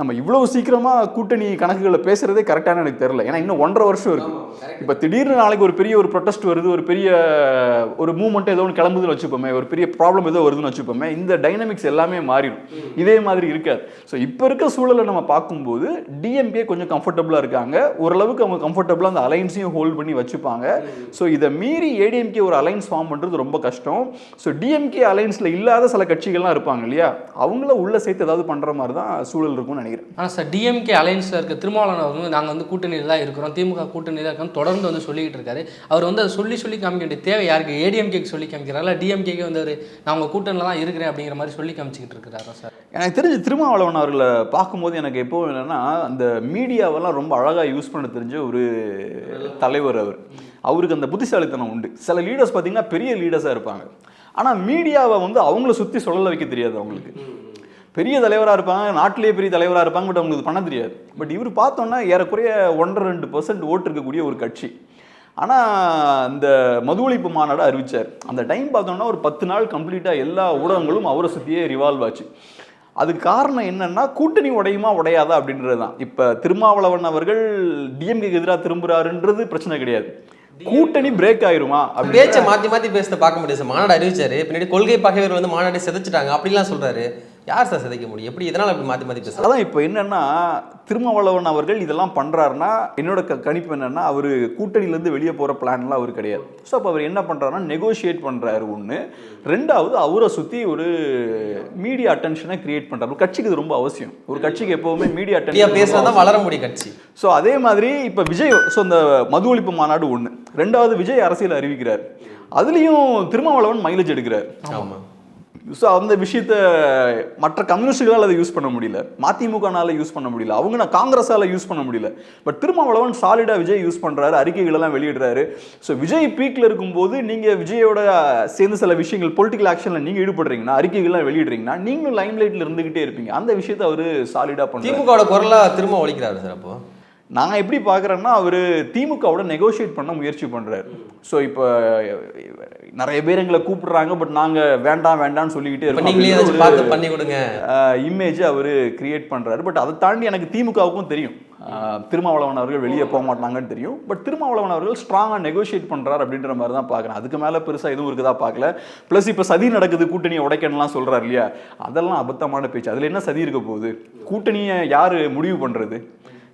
நம்ம இவ்வளோ சீக்கிரமாக கூட்டணி கணக்குகளை பேசுறதே கரெக்டான எனக்கு தெரியல. ஏன்னா இன்னும் ஒன்றரை வருஷம் இருக்கு. இப்போ திடீர்னு நாளைக்கு ஒரு பெரிய ஒரு ப்ரொட்டஸ்ட் வருது ஒரு பெரிய ஒரு மூவ்மெண்ட் ஏதோ ஒன்று கிளம்புதுன்னு வச்சுப்போமே ஒரு பெரிய ப்ராப்ளம் ஏதோ வருதுன்னு வச்சுப்போமே இந்த டைனமிக்ஸ் எல்லாமே மாறிடும். இதே மாதிரி இருக்காது. ஸோ இப்போ இருக்க சூழலை நம்ம பார்க்கும்போது டிஎம்கே கொஞ்சம் கம்ஃபர்டபுளாக இருக்காங்க. ஓரளவுக்கு அவங்க கம்ஃபர்டபுளாக அந்த அலைன்ஸையும் ஹோல்ட் பண்ணி வச்சுப்பாங்க. ஸோ இதை மீறி ஏடிஎம்கே ஒரு அலைன்ஸ் ஃபார்ம் பண்ணுறது ரொம்ப கஷ்டம். ஸோ டிஎம்கே அலைன்ஸில் இல்லாத சில கட்சிகள்லாம் இருப்பாங்க இல்லையா? அவங்கள உள்ள சேர்த்து ஏதாவது பண்ணுற மாதிரி தான் சூழல் இருக்கும்னு நினைக்கிறேன். ஆனால் சார் டிஎம்கே அலைன்ஸில் இருக்க திருமாவளவன் அவங்க வந்து நாங்கள் வந்து கூட்டணியில் தான் இருக்கிறோம். திமுக கூட்டணியில் இருக்கோம் தொடர்ந்து வந்து சொல்லிக்கிட்டு இருக்காரு. அவர் வந்து அதை சொல்லி சொல்லி காமிக்க வேண்டிய தேவை யாருக்கு? ஏடிஎம்கேக்கு சொல்லி காமிக்கிறாரா? டிஎம்கேக்கு வந்து அவர் நான் உங்கள் கூட்டணியில் தான் இருக்கிறேன் அப்படிங்கிற மாதிரி சொல்லி காமிச்சிக்கிட்டு இருக்கிறாரா சார்? எனக்கு தெரிஞ்ச திருமாவளவன் அவர்களை பார்க்கும்போது எனக்கு எப்போ என்னென்னா அந்த மீடியாவெல்லாம் ரொம்ப அழகாக யூஸ் பண்ண தெரிஞ்ச ஒரு தலைவர் அவர். அவருக்கு அந்த புத்திசாலித்தனம் உண்டு. சில லீடர்ஸ் பார்த்தீங்கன்னா பெரிய லீடர்ஸாக இருப்பாங்க. ஆனால் மீடியாவை வந்து அவங்கள சுற்றி சொல்லல வைக்க தெரியாது அவங்களுக்கு. பெரிய தலைவராக இருப்பாங்க நாட்டிலேயே பெரிய தலைவராக இருப்பாங்க பட் அவங்களுக்கு பண்ண தெரியாது. பட் இவர் பார்த்தோன்னா ஏறக்குறைய ஒன்றரை ரெண்டு பர்சன்ட் ஓட்டு இருக்கக்கூடிய ஒரு கட்சி. ஆனால் இந்த மது ஒழிப்பு மாநாடு அறிவிச்சார். அந்த டைம் பார்த்தோம்னா ஒரு பத்து நாள் கம்ப்ளீட்டாக எல்லா ஊடகங்களும் அவரை சுற்றியே ரிவால்வ் ஆச்சு. அதுக்கு காரணம் என்னன்னா கூட்டணி உடையுமா உடையாதா அப்படின்றது தான் இப்போ திருமாவளவன் அவர்கள் டிஎம்கேக்கு எதிராக திரும்புறாருன்றது பிரச்சனை கிடையாது. கூட்டணி பிரேக் ஆயிருமா பேச்சை மாத்தி மாத்தி பேசுறத பார்க்க முடியாது மாநாடு அறிவிச்சாரு. பின்னாடி கொள்கை பகைவர் வந்து மாநாடை சிதைச்சிட்டாங்க. அப்படிலாம் சொல்றாரு. யார் சார் சிதைக்க முடியும்? எப்படி இதனால அப்படி மாத்தி மாத்தி பேசுறாரு அதான் இப்போ என்னன்னா திருமாவளவன் அவர்கள் இதெல்லாம் பண்றாருன்னா என்னோட க கணிப்பு என்னன்னா அவர் கூட்டணியிலேருந்து வெளியே போகிற பிளான்லாம் அவர் கிடையாது. ஸோ அப்போ அவர் என்ன பண்ணுறாருன்னா நெகோஷியேட் பண்ணுறாரு ஒன்று ரெண்டாவது அவரை சுற்றி ஒரு மீடியா அட்டென்ஷனை கிரியேட் பண்ணுறாரு கட்சிக்கு இது ரொம்ப அவசியம். ஒரு கட்சிக்கு எப்போவுமே மீடியா அட்டென்ஷன் பேசினா வளர முடியும் கட்சி. ஸோ அதே மாதிரி இப்போ விஜய் ஸோ இந்த மது ஒழிப்பு மாநாடு ஒன்று ரெண்டாவது விஜய் அரசியல் அறிவிக்கிறார். அதுலேயும் திருமாவளவன் மைலேஜ் எடுக்கிறார். ஆமா. ஸோ அந்த விஷயத்த மற்ற கம்யூனிஸ்டுகளால் அதை யூஸ் பண்ண முடியல. மதிமுகனால யூஸ் பண்ண முடியல. அவங்க நான் காங்கிரஸால யூஸ் பண்ண முடியல. பட் திருமாவளவன் சாலிடா விஜய் யூஸ் பண்றாரு. அறிக்கைகள் எல்லாம் வெளியிடுறாரு. ஸோ விஜய் பீக்ல இருக்கும்போது நீங்க விஜயோட சேர்ந்து சில விஷயங்கள் பொலிட்டிக்கல் ஆக்ஷன்ல நீங்க ஈடுபடுறீங்கன்னா அறிக்கைகள்லாம் வெளியிடுறீங்கன்னா நீங்களும் லைம் லைட்ல இருந்துகிட்டே இருப்பீங்க. அந்த விஷயத்த அவரு சாலிடா பண்றாரு. திமுகவோட குரலா திரும்ப ஒழிக்கிறாரு சார் அப்போ? நான் எப்படி பார்க்குறேன்னா அவர் திமுகவோட நெகோஷியேட் பண்ண முயற்சி பண்ணுறாரு ஸோ இப்போ நிறைய பேர் எங்களை கூப்பிடுறாங்க பட் நாங்கள் வேண்டாம் வேண்டாம்னு சொல்லிக்கிட்டே ஏதாச்சும் பார்த்து பண்ணி கொடுங்க. இமேஜ் அவர் கிரியேட் பண்ணுறாரு பட் அதை தாண்டி எனக்கு திமுகவுக்கும் தெரியும். திருமாவளவன் அவர்கள் வெளியே போக மாட்டாங்கன்னு தெரியும். பட் திருமாவளவன் அவர்கள் ஸ்ட்ராங்காக நெகோஷியேட் பண்ணுறாரு அப்படின்ற மாதிரி தான் பார்க்குறேன். அதுக்கு மேலே பெருசாக எதுவும் இருக்குதா பார்க்கல. ப்ளஸ் இப்போ சதி நடக்குது கூட்டணியை உடைக்கணும்லாம் சொல்கிறாரு இல்லையா? அதெல்லாம் அபத்தமான பேச்சு. அதில் என்ன சதி இருக்க போகுது? கூட்டணியை யார் முடிவு பண்ணுறது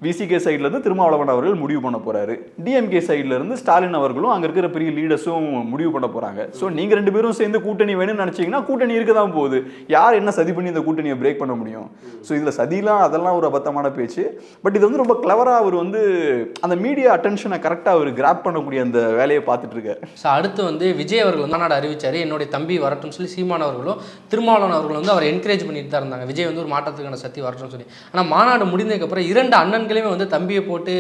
விசிகே சைட்லேருந்து திருமாவளவன் அவர்கள் முடிவு பண்ண போகிறாரு டிஎம்கே சைட்லேருந்து ஸ்டாலின் அவர்களும் அங்கே இருக்கிற பெரிய லீடர்ஸும் முடிவு பண்ண போகிறாங்க ஸோ நீங்கள் ரெண்டு பேரும் சேர்ந்து கூட்டணி வேணும்னு நினச்சிங்கன்னா கூட்டணி இருக்க தான் போகுது. யார் என்ன சதி பண்ணி இந்த கூட்டணியை பிரேக் பண்ண முடியும்? ஸோ இதில் சதிலாம் அதெல்லாம் ஒரு அபத்தமான பேச்சு. பட் இது வந்து ரொம்ப கிளவராக அவர் வந்து அந்த மீடியா அட்டென்ஷனை கரெக்டாக அவர் கிராப் பண்ணக்கூடிய அந்த வேலையை பார்த்துட்டு இருக்காரு. ஸோ அடுத்து வந்து விஜய் அவர்கள் வந்து மாநாடு அறிவிச்சார். என்னுடைய தம்பி வரட்டும்னு சொல்லி சீமான் அவர்களும் திருமாவளவன் அவர்கள் வந்து அவர் என்கரேஜ் பண்ணிட்டு தான் இருந்தாங்க. விஜய் வந்து ஒரு மாற்றத்துக்கான சக்தி வரட்டும்னு சொல்லி. ஆனால் மாநாடு முடிந்ததுக்கப்புறம் இரண்டு அண்ணன் ஆண்களுமே வந்து தம்பியை போட்டு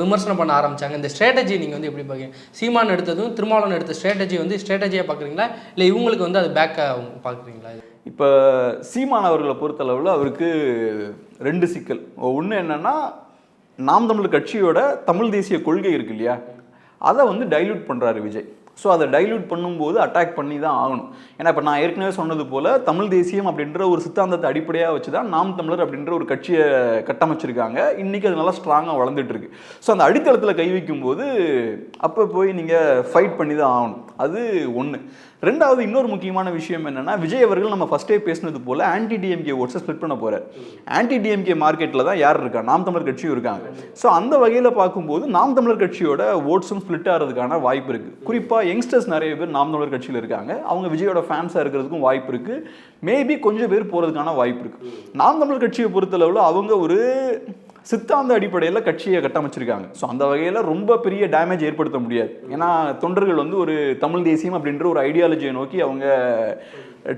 விமர்சனம் பண்ண ஆரம்பிச்சாங்க. இந்த ஸ்ட்ராட்டஜி நீங்கள் வந்து எப்படி பார்க்குறீங்க சீமான் எடுத்ததும் திருமாவளவன் எடுத்த ஸ்ட்ராட்டஜி வந்து ஸ்ட்ராட்டஜியாக பார்க்குறீங்களா இல்லை இவங்களுக்கு வந்து அது பேக்காக பார்க்குறீங்களா இப்போ சீமான் அவர்களை பொறுத்தளவில் அவருக்கு ரெண்டு சிக்கல். ஒன்று என்னன்னா நாம் தமிழ் கட்சியோட தமிழ் தேசிய கொள்கை இருக்கு இல்லையா? அதை வந்து டைல்யூட் பண்ணுறாரு விஜய். ஸோ அதை டைல்யூட் பண்ணும்போது அட்டாக் பண்ணி தான் ஆகணும். ஏன்னா இப்போ நான் ஏற்கனவே சொன்னது போல் தமிழ் தேசியம் அப்படின்ற ஒரு சித்தாந்தத்தை அடிப்படையாக வச்சு தான் நாம் தமிழர் அப்படின்ற ஒரு கட்சியை கட்டமைச்சிருக்காங்க. இன்றைக்கி அது நல்லா ஸ்ட்ராங்காக வளர்ந்துட்டு இருக்கு ஸோ அந்த அடித்தளத்தில் கை வைக்கும்போது அப்போ போய் நீங்கள் ஃபைட் பண்ணி தான் ஆகணும். அது ஒன்று ரெண்டாவது இன்னொரு முக்கியமான விஷயம் என்னென்னா விஜய் அவர்கள் நம்ம ஃபஸ்ட்டே பேசினது போல் ஆன்டி டிஎம்கே ஓட்ஸை ஸ்ப்ளிட் பண்ண போகிறார் ஆன்டி டிஎம்கே மார்க்கெட்டில் தான் யார் இருக்கா? நாம் தமிழர் கட்சியும் இருக்காங்க. ஸோ அந்த வகையில் பார்க்கும்போது நாம் தமிழர் கட்சியோட ஓட்ஸும் ஸ்ப்ளிட் ஆகிறதுக்கான வாய்ப்பு இருக்குது குறிப்பாக யங்ஸ்டர்ஸ் நிறைய பேர் நாம் தமிழர் கட்சியில் இருக்காங்க. அவங்க விஜயோட ஃபேன்ஸாக இருக்கிறதுக்கும் வாய்ப்பு இருக்குது மேபி கொஞ்சம் பேர் போகிறதுக்கான வாய்ப்பு இருக்குது நாம் தமிழர் கட்சியை பொறுத்தளவில் அவங்க ஒரு சித்தாந்த அடிப்படையில் கட்சியை கட்டமைச்சிருக்காங்க. ஸோ அந்த வகையில் ரொம்ப பெரிய டேமேஜ் ஏற்படுத்த முடியாது. ஏன்னா தொண்டர்கள் வந்து ஒரு தமிழ் தேசியம் அப்படின்ற ஒரு ஐடியாலஜியை நோக்கி அவங்க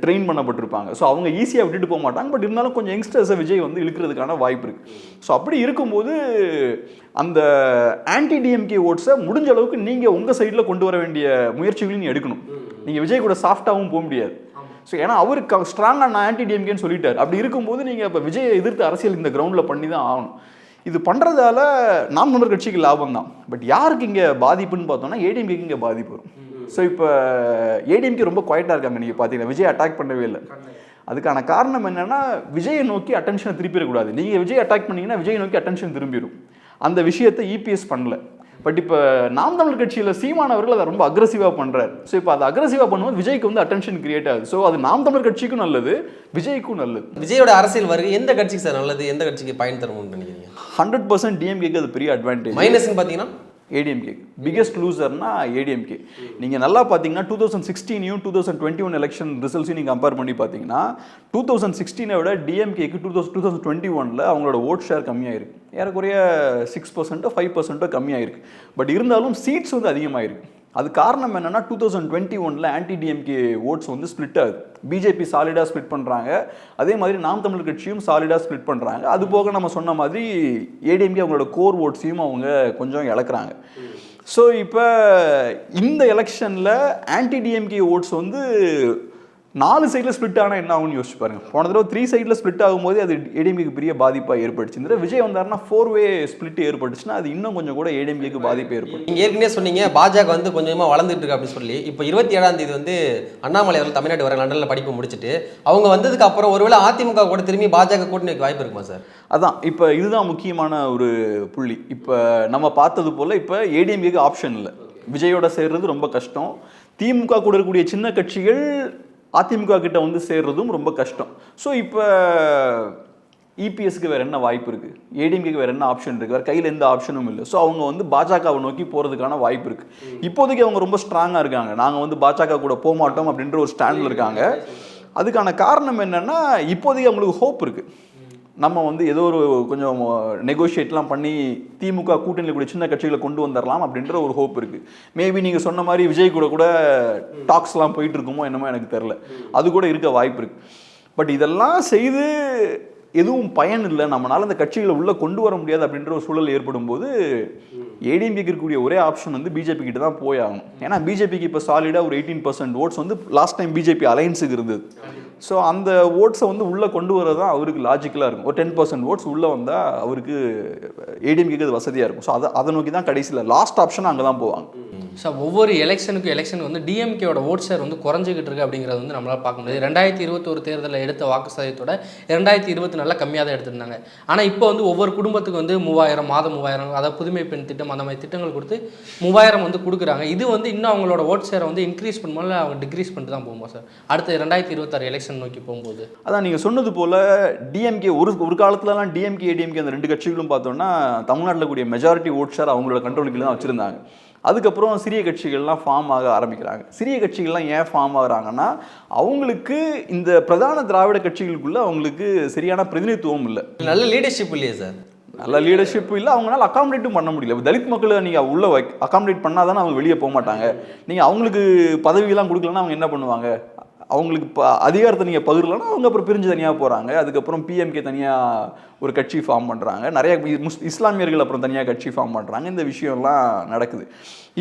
ட்ரெயின் பண்ணப்பட்டிருப்பாங்க. ஸோ அவங்க ஈஸியாக விட்டுட்டு போக மாட்டாங்க. பட் இருந்தாலும் கொஞ்சம் யங்ஸ்டர்ஸை விஜய் வந்து இழுக்கிறதுக்கான வாய்ப்பு இருக்குது ஸோ அப்படி இருக்கும்போது அந்த ஆன்டி டிஎம்கே ஓட்ஸை முடிஞ்ச அளவுக்கு நீங்கள் உங்கள் சைடில் கொண்டு வர வேண்டிய முயற்சிகளையும் நீ எடுக்கணும். நீங்கள் விஜய் கூட சாஃப்டாகவும் போக முடியாது. ஸோ ஏன்னா அவருக்கு ஸ்ட்ராங்காக நான் ஆன்டி டிஎம்கேன்னு சொல்லிட்டார். அப்படி இருக்கும்போது நீங்கள் இப்போ விஜயை எதிர்த்து அரசியல் இந்த கிரவுண்டில் பண்ணி தான் ஆகணும். இது பண்ணுறதால நாம் தமிழர் கட்சிக்கு லாபம் தான் பட் யாருக்கு இங்கே பாதிப்புன்னு பார்த்தோம்னா ஏடிஎம்கேக்கு இங்கே பாதிப்பு வரும். ஸோ இப்போ ஏடிஎம்கே ரொம்ப குவாய்ட்டாக இருக்காங்க. நீங்கள் பார்த்தீங்கன்னா விஜய் அட்டாக் பண்ணவே இல்லை. அதுக்கான காரணம் என்னன்னா விஜயை நோக்கி அட்டென்ஷனை திருப்பிடக்கூடாது. நீங்கள் விஜய் அட்டாக் பண்ணீங்கன்னா விஜய் நோக்கி அட்டென்ஷன் திரும்பிடும் அந்த விஷயத்தை இபிஎஸ் பண்ணல. பட் இப்போ நாம் தமிழ் கட்சியில் சீமான் அவர்கள் அதை ரொம்ப அக்ரஸிவாக பண்ணுறாரு ஸோ இப்போ அதை அக்ரஸிவாக பண்ணும்போது விஜய்க்கு வந்து அட்டென்ஷன் கிரியேட் ஆகுது. ஸோ அது நாம் தமிழ் கட்சிக்கும் நல்லது விஜய்க்கும் நல்லது. விஜயோட அரசியல் வருகை எந்த கட்சிக்கு சார் நல்லது? எந்த கட்சிக்கு பயன் தரும்னு நினைக்கிறீங்க? ஹண்ட்ரட் பர்சன்ட் டிஎம்கேக்கு அது பெரிய அட்வான்டேஜ் மைனஸ்னு பார்த்தீங்கன்னா? ஏடிஎம்கே பிகெஸ்ட் லூசர்னா ஏடிஎம்கே நீங்கள் நல்லா பார்த்தீங்கன்னா two thousand சிக்ஸ்டீனையும் two thousand twenty one election ரிசல்ட்ஸையும் நீங்கள் கம்பேர் பண்ணி பார்த்தீங்கன்னா டூ தௌசண்ட் சிக்ஸ்டீனை விட டிஎம்கேக்கு two thousand two thousand twenty ஒனில் அவங்களோட ஓட் ஷேர் கம்மியாக இருக்குது ஏறக்குறைய சிக்ஸ் பர்சன்ட்டோ ஃபைவ் பர்சன்ட்டோ கம்மியாக இருக்குது பட் இருந்தாலும் சீட்ஸ் வந்து அதிகமாக இருக்குது அது காரணம் என்னன்னா டூ தௌசண்ட் டுவெண்ட்டி ஒனில் ஆன்டி டிஎம்கே ஓட்ஸ் வந்து ஸ்ப்ளிட் ஆகுது. பிஜேபி சாலிடாக ஸ்ப்ளிட் பண்ணுறாங்க அதே மாதிரி நாம் தமிழ் கட்சியும் சாலிடாக ஸ்ப்ளிட் பண்ணுறாங்க அது போக நம்ம சொன்ன மாதிரி ஏடிஎம்கே அவங்களோட கோர் ஓட்ஸையும் அவங்க கொஞ்சம் இழக்கிறாங்க. ஸோ இப்போ இந்த எலெக்ஷனில் ஆன்டி டிஎம்கே ஓட்ஸ் வந்து நாலு சைடில் ஸ்ப்ளிட் ஆனால் என்ன ஆகும்னு யோசிச்சு பாருங்க. போன தடவை த்ரீ சைடில் ஸ்ப்ளிட் ஆகும்போது அது ஏடிஎம்கேக்கு பெரிய பாதிப்பாக ஏற்பட்டுச்சு. இந்த விஜய் வந்தாருன்னா ஃபோர் வே ஸ்ப்ளிட் ஏற்பட்டுச்சுன்னா அது இன்னும் கொஞ்சம் கூட ஏடிஎம்கேக்கு பாதிப்பு ஏற்படும் நீங்க ஏற்கனவே சொன்னீங்க பாஜக வந்து கொஞ்சம் கொஞ்சமா வளர்ந்துட்டு இருக்கு அப்படின்னு சொல்லி. இப்போ இருபத்தி ஏழாம் தேதி வந்து அண்ணாமலை அவர்கள் தமிழ்நாடு வர லண்டன்ல படிப்பு முடிச்சுட்டு அவங்க வந்ததுக்கு அப்புறம் ஒருவேளை அதிமுக கூட திரும்பி பாஜக கூட்டணி வைக்க வாய்ப்பு இருக்குமா சார்? அதான் இப்போ இதுதான் முக்கியமான ஒரு புள்ளி. இப்போ நம்ம பார்த்தது போல் இப்போ ஏடிஎம்கேக்கு ஆப்ஷன் இல்லை. விஜயோட சேர்றது ரொம்ப கஷ்டம். திமுக கூட இருக்கக்கூடிய சின்ன கட்சிகள் அதிமுக கிட்ட வந்து சேர்றதும் ரொம்ப கஷ்டம். ஸோ இப்போ இபிஎஸ்க்கு வேற என்ன வாய்ப்பு இருக்கு? ஏடிஎம்கேக்கு வேற என்ன ஆப்ஷன் இருக்கு? வேற கையில் எந்த ஆப்ஷனும் இல்லை. ஸோ அவங்க வந்து பாஜகவை நோக்கி போறதுக்கான வாய்ப்பு இருக்கு. இப்போதைக்கு அவங்க ரொம்ப ஸ்ட்ராங்காக இருக்காங்க. நாங்கள் வந்து பாஜக கூட போக மாட்டோம் அப்படின்ற ஒரு ஸ்டாண்டில் இருக்காங்க. அதுக்கான காரணம் என்னன்னா இப்போதைக்கு அவங்களுக்கு ஹோப் இருக்கு. நம்ம வந்து ஏதோ ஒரு கொஞ்சம் நெகோஷியேட்லாம் பண்ணி திமுக கூட்டணியில் கூட சின்ன கட்சிகளை கொண்டு வந்துடலாம் அப்படின்ற ஒரு ஹோப் இருக்குது மேபி நீங்கள் சொன்ன மாதிரி விஜய் கூட கூட டாக்ஸ்லாம் போயிட்டு இருக்குமோ என்னமோ எனக்கு தெரில அது கூட இருக்க வாய்ப்பு இருக்கு. பட் இதெல்லாம் செய்து எதுவும் பயன் இல்லை. நம்மளால் அந்த கட்சிகளை உள்ளே கொண்டு வர முடியாது அப்படின்ற ஒரு சூழல் ஏற்படும் போது ஏடிஎம்கேக்கு இருக்கக்கூடிய ஒரே ஆப்ஷன் வந்து பிஜேபி கிட்ட தான் போய் ஆகணும். ஏன்னா பிஜேபிக்கு இப்போ சாலிடாக ஒரு எயிட்டீன் பர்சன்ட் ஓட்ஸ் வந்து லாஸ்ட் டைம் பிஜேபி அலையன்ஸுக்கு இருந்தது. ஸோ அந்த ஓட்ஸை வந்து உள்ளே கொண்டு வரது தான் அவருக்கு லாஜிக்கலாக இருக்கும். ஒரு டென் பர்சன்ட் ஓட்ஸ் உள்ளே வந்தால் அவருக்கு ஏடிஎம்கேக்கு அது வசதியாக இருக்கும். ஸோ அதை அதை நோக்கி தான் கடைசியில் லாஸ்ட் ஆப்ஷன் அங்கே தான் போவாங்க. ஸோ ஒவ்வொரு எலெக்ஷனுக்கும் எலெக்ஷன் வந்து டிஎம்கேவோட ஓட் ஷேர் வந்து குறைஞ்சிக்கிட்டு இருக்கு அப்படிங்கிறது வந்து நம்மளால் பார்க்க முடியாது. ரெண்டாயிரத்தி இருபத்தொரு தேர்தலில் எடுத்த வாக்கு சதவீதத்தோட ரெண்டாயிரத்தி இருபத்தி நாலில் கம்மியாக தான் எடுத்திருந்தாங்க. ஆனால் இப்போ வந்து ஒவ்வொரு குடும்பத்துக்கு வந்து மூவாயிரம் மாதம் மூவாயிரம் அதாவது புதுமை பெண் திட்டம் அந்த மாதிரி திட்டங்கள் கொடுத்து மூவாயிரம் வந்து கொடுக்குறாங்க. இது வந்து இன்னும் அவங்களோட ஓட் ஷேரை வந்து இன்க்ரீஸ் பண்ணும்போது அவங்க டிக்ரீஸ் பண்ணிட்டு தான் போகும்போது சார் அடுத்து ரெண்டாயிரத்தி இருபத்தாறு எலெக்ஷன் நோக்கி போகும்போது. அதான் நீங்கள் சொன்னது போல் டிஎம்கே ஒரு ஒரு காலத்துலலாம் டிஎம்கே ஏடிஎம்கே அந்த ரெண்டு கட்சிகளும் பார்த்தோம்னா தமிழ்நாட்டில் கூடிய மெஜாரிட்டி ஓட் ஷேர் அவங்களோட கண்ட்ரோலுக்கு தான் வச்சுருந்தாங்க. அதுக்கப்புறம் சிறிய கட்சிகள்லாம் ஃபார்ம் ஆக ஆரம்பிக்கிறாங்க. சிறிய கட்சிகள்லாம் ஏன் ஃபார்ம் ஆகுறாங்கன்னா அவங்களுக்கு இந்த பிரதான திராவிட கட்சிகளுக்குள்ள அவங்களுக்கு சரியான பிரதிநிதித்துவம் இல்லை. நல்ல லீடர்ஷிப் இல்லையே சார் நல்ல லீடர்ஷிப் இல்லை. அவங்களால அகாமடேட்டும் பண்ண முடியல. இப்ப தலித் மக்களை நீங்கள் உள்ள வை அகாமடேட் பண்ணால் தானே அவங்க வெளியே போக மாட்டாங்க. நீங்கள் அவங்களுக்கு பதவியெல்லாம் கொடுக்கலன்னா அவங்க என்ன பண்ணுவாங்க? அவங்களுக்கு இப்போ அதிகாரத்தை நீங்கள் பகிரலன்னா அவங்க அப்புறம் பிரிஞ்சு தனியாக போகிறாங்க அதுக்கப்புறம் பிஎம்கே தனியாக ஒரு கட்சி ஃபார்ம் பண்ணுறாங்க நிறைய முஸ் இஸ்லாமியர்கள் அப்புறம் தனியாக கட்சி ஃபார்ம் பண்ணுறாங்க இந்த விஷயம்லாம் நடக்குது.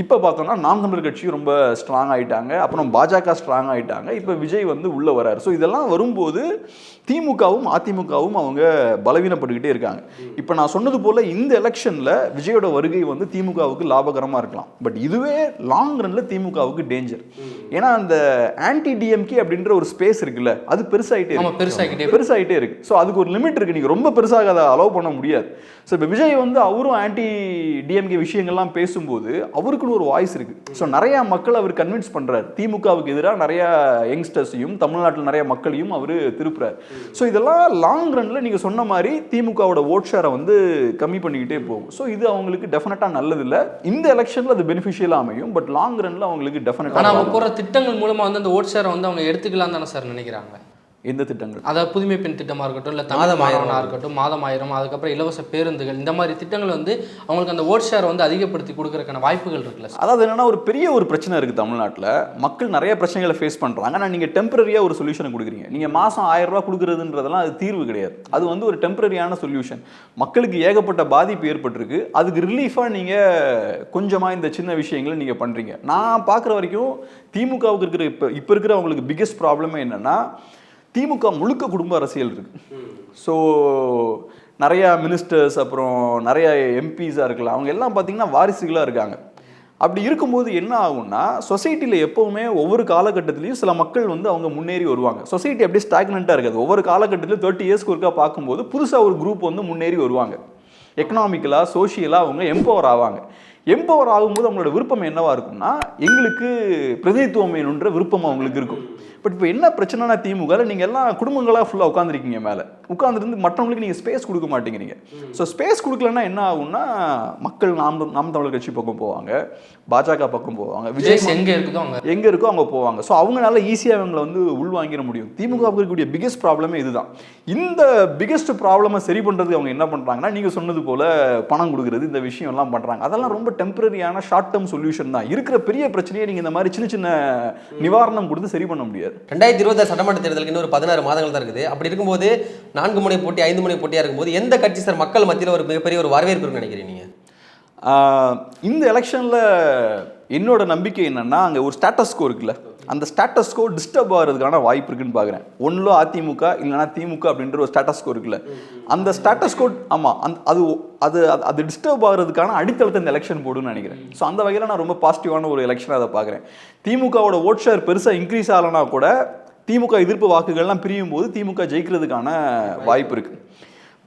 இப்போ பார்த்தோம்னா நாம் தமிழர் கட்சி ரொம்ப ஸ்ட்ராங் ஆயிட்டாங்க. அப்புறம் பாஜக ஸ்ட்ராங் ஆயிட்டாங்க. இப்போ விஜய் வந்து உள்ளே வராரு. ஸோ இதெல்லாம் வரும்போது திமுகவும் அதிமுகவும் அவங்க பலவீனப்பட்டுக்கிட்டே இருக்காங்க. இப்போ நான் சொன்னது போல் இந்த எலெக்ஷனில் விஜயோட வருகை வந்து திமுகவுக்கு லாபகரமாக இருக்கலாம். பட் இதுவே லாங் ரன்ல திமுகவுக்கு டேஞ்சர் ஏன்னா அந்த ஆன்டி டிஎம்கே அப்படின்ற ஒரு ஸ்பேஸ் இருக்குல்ல அது பெருசாயிட்டே ஆமா, இருக்கு. பெருசாகிட்டே பெருசாயிட்டே இருக்கு. ஸோ அதுக்கு ஒரு லிமிட் இருக்கு. நீங்க ரொம்ப பெருசாக அதை அலோவ் பண்ண முடியாது. ஸோ இப்போ விஜய் வந்து அவரும் ஆன்டி டிஎம்கே விஷயங்கள்லாம் பேசும்போது அவருக்குன்னு ஒரு வாய்ஸ் இருக்கு. ஸோ நிறைய மக்கள் அவர் கன்வின்ஸ் பண்றாரு. திமுகவுக்கு எதிராக நிறைய யங்ஸ்டர்ஸையும் தமிழ்நாட்டில் நிறைய மக்களையும் அவர் திருப்புறாரு. ஸோ இதெல்லாம் லாங் ரன்ல நீங்க சொன்ன மாதிரி திமுகவோட ஓட் ஷேரை வந்து கம்மி பண்ணிக்கிட்டே போகும். ஸோ இது அவங்களுக்கு டெஃபினட்டாக நல்லது இல்லை இந்த எலெக்ஷன்ல அது பெனிஃபிஷியலாக அமையும். பட் லாங் ரன்ல அவங்களுக்கு டெஃபினட்டாக அவங்க போகிற திட்டங்கள் மூலமாக வந்து அந்த ஓட் ஷேரை வந்து அவங்க எடுத்துக்கலாம் தானே சார் நினைக்கிறாங்க? எந்த திட்டங்கள். அதாவது புதுமை பெண் திட்டமாக இருக்கட்டும் இல்லை மாதம் இருக்கட்டும் மாதம் ஆயிரம் அதுக்கப்புறம் இலவச பேருந்துகள் இந்த மாதிரி திட்டங்கள் வந்து அவங்களுக்கு அந்த ஓட் ஷேர் வந்து அதிகப்படுத்தி கொடுக்கறதுக்கான வாய்ப்புகள் இருக்குல்ல அதாவது என்னன்னா ஒரு பெரிய ஒரு பிரச்சனை இருக்குது தமிழ்நாட்டில். மக்கள் நிறைய பிரச்சனைகளை ஃபேஸ் பண்ணுறாங்க ஆனால் நீங்கள் டெம்பரரியாக ஒரு சொல்யூஷனை கொடுக்குறீங்க. நீங்கள் மாதம் ஆயிரம் ரூபாய் கொடுக்குறதுன்றதெல்லாம் அது தீர்வு கிடையாது. அது வந்து ஒரு டெம்பரரியான சொல்யூஷன் மக்களுக்கு ஏகப்பட்ட பாதிப்பு ஏற்பட்டிருக்கு. அதுக்கு ரிலீஃபாக நீங்கள் கொஞ்சமாக இந்த சின்ன விஷயங்களை நீங்கள் பண்ணுறீங்க நான் பார்க்குற வரைக்கும் திமுகவுக்கு இருக்கிற இப்போ இப்போ இருக்கிற அவங்களுக்கு பிக்கெஸ்ட் ப்ராப்ளமே என்னென்னா திமுக முழுக்க குடும்ப அரசியல் இருக்கு. ஸோ நிறையா மினிஸ்டர்ஸ் அப்புறம் நிறைய எம்பிஸாக இருக்கலாம். அவங்க எல்லாம் பார்த்தீங்கன்னா வாரிசுகளாக இருக்காங்க. அப்படி இருக்கும்போது என்ன ஆகும்னா சொசைட்டியில் எப்பவுமே ஒவ்வொரு காலகட்டத்திலையும் சில மக்கள் வந்து அவங்க முன்னேறி வருவாங்க. சொசைட்டி அப்படியே ஸ்டாக்னண்ட்டாக இருக்காது. ஒவ்வொரு காலகட்டத்திலும் தேர்ட்டி இயர்ஸ்க்கு ஒருக்கா பார்க்கும்போது புதுசாக ஒரு குரூப் வந்து முன்னேறி வருவாங்க. எக்கனாமிக்கலாக சோஷியலாக அவங்க எம்பவர் ஆவாங்க. எம்பவர் ஆகும்போது அவங்களோட விருப்பம் என்னவா இருக்கும்னா எங்களுக்கு பிரதிநிதித்துவம் வேணுன்ற விருப்பம் அவங்களுக்கு இருக்கும். பட் இப்போ என்ன பிரச்சனைனா திமுக நீங்கள் எல்லாம் குடும்பங்களாக ஃபுல்லாக உட்காந்துருக்கீங்க மேலே. உட்காந்துருந்து மற்றவங்களுக்கு நீங்கள் ஸ்பேஸ் கொடுக்க மாட்டேங்கிறீங்க. ஸோ ஸ்பேஸ் கொடுக்கலன்னா என்ன ஆகும்னா மக்கள் நாம் நாம் தமிழர் கட்சி பக்கம் போவாங்க. பாஜக பக்கம் போவாங்க. விஜய் எங்க இருக்குதோ அங்க. எங்க இருக்கோ அங்க போவாங்க. ஸோ அவங்களால ஈஸியாக அவங்கள வந்து உள்வாங்கிட முடியும். திமுக இருக்கக்கூடிய பிகெஸ்ட் ப்ராப்ளமே இதுதான். இந்த பிகெஸ்ட் ப்ராப்ளமை சரி பண்றதுக்கு அவங்க என்ன பண்றாங்கன்னா நீங்க சொன்னது போல பணம் கொடுக்குறது இந்த விஷயம் எல்லாம் பண்றாங்க. அதெல்லாம் ரொம்ப டெம்பரரியான ஷார்ட் டேர்ம் சொல்யூஷன் தான். இருக்கிற பெரிய பிரச்சனையை நீங்க இந்த மாதிரி சின்ன சின்ன நிவாரணம் கொடுத்து சரி பண்ண முடியாது. ரெண்டாயிரத்தி இருபத்தாறு சட்டமன்ற தேர்தலுக்கு இன்னும் ஒரு பதினாறு மாதங்கள் தான் இருக்குது. அப்படி இருக்கும்போது நான்கு முனை போட்டி ஐந்து முனை போட்டியாக இருக்கும்போது எந்த கட்சி சார் மக்கள் மத்தியில் ஒரு மிகப்பெரிய ஒரு வரவேற்பு இருக்குன்னு நினைக்கிறீங்க இந்த எலெக்ஷனில் என்னோட நம்பிக்கை என்னென்னா அங்கே ஒரு ஸ்டேட்டஸ் இருக்குல்ல. அந்த ஸ்டேட்டஸ் டிஸ்டர்ப் ஆகிறதுக்கான வாய்ப்பு இருக்குன்னு பார்க்குறேன் ஒன்றும் அதிமுக இல்லைனா திமுக அப்படின்ற ஒரு ஸ்டேட்டஸ் இருக்குல்ல. அந்த ஸ்டேட்டஸ் ஸ்கோ ஆமாம் அந் அது அது அது- அது டிஸ்டர்ப் ஆகிறதுக்கான அடித்தளத்தை இந்த எலெக்ஷன் போடுன்னு நினைக்கிறேன். ஸோ அந்த வகையில் நான் ரொம்ப பாசிட்டிவான ஒரு எலெக்ஷனாக அதை பார்க்குறேன் திமுகவோட ஓட் ஷேர் பெருசாக இன்க்ரீஸ் ஆகலைனா கூட திமுக எதிர்ப்பு வாக்குகள்லாம் பிரியும் போது திமுக ஜெயிக்கிறதுக்கான வாய்ப்பு இருக்குது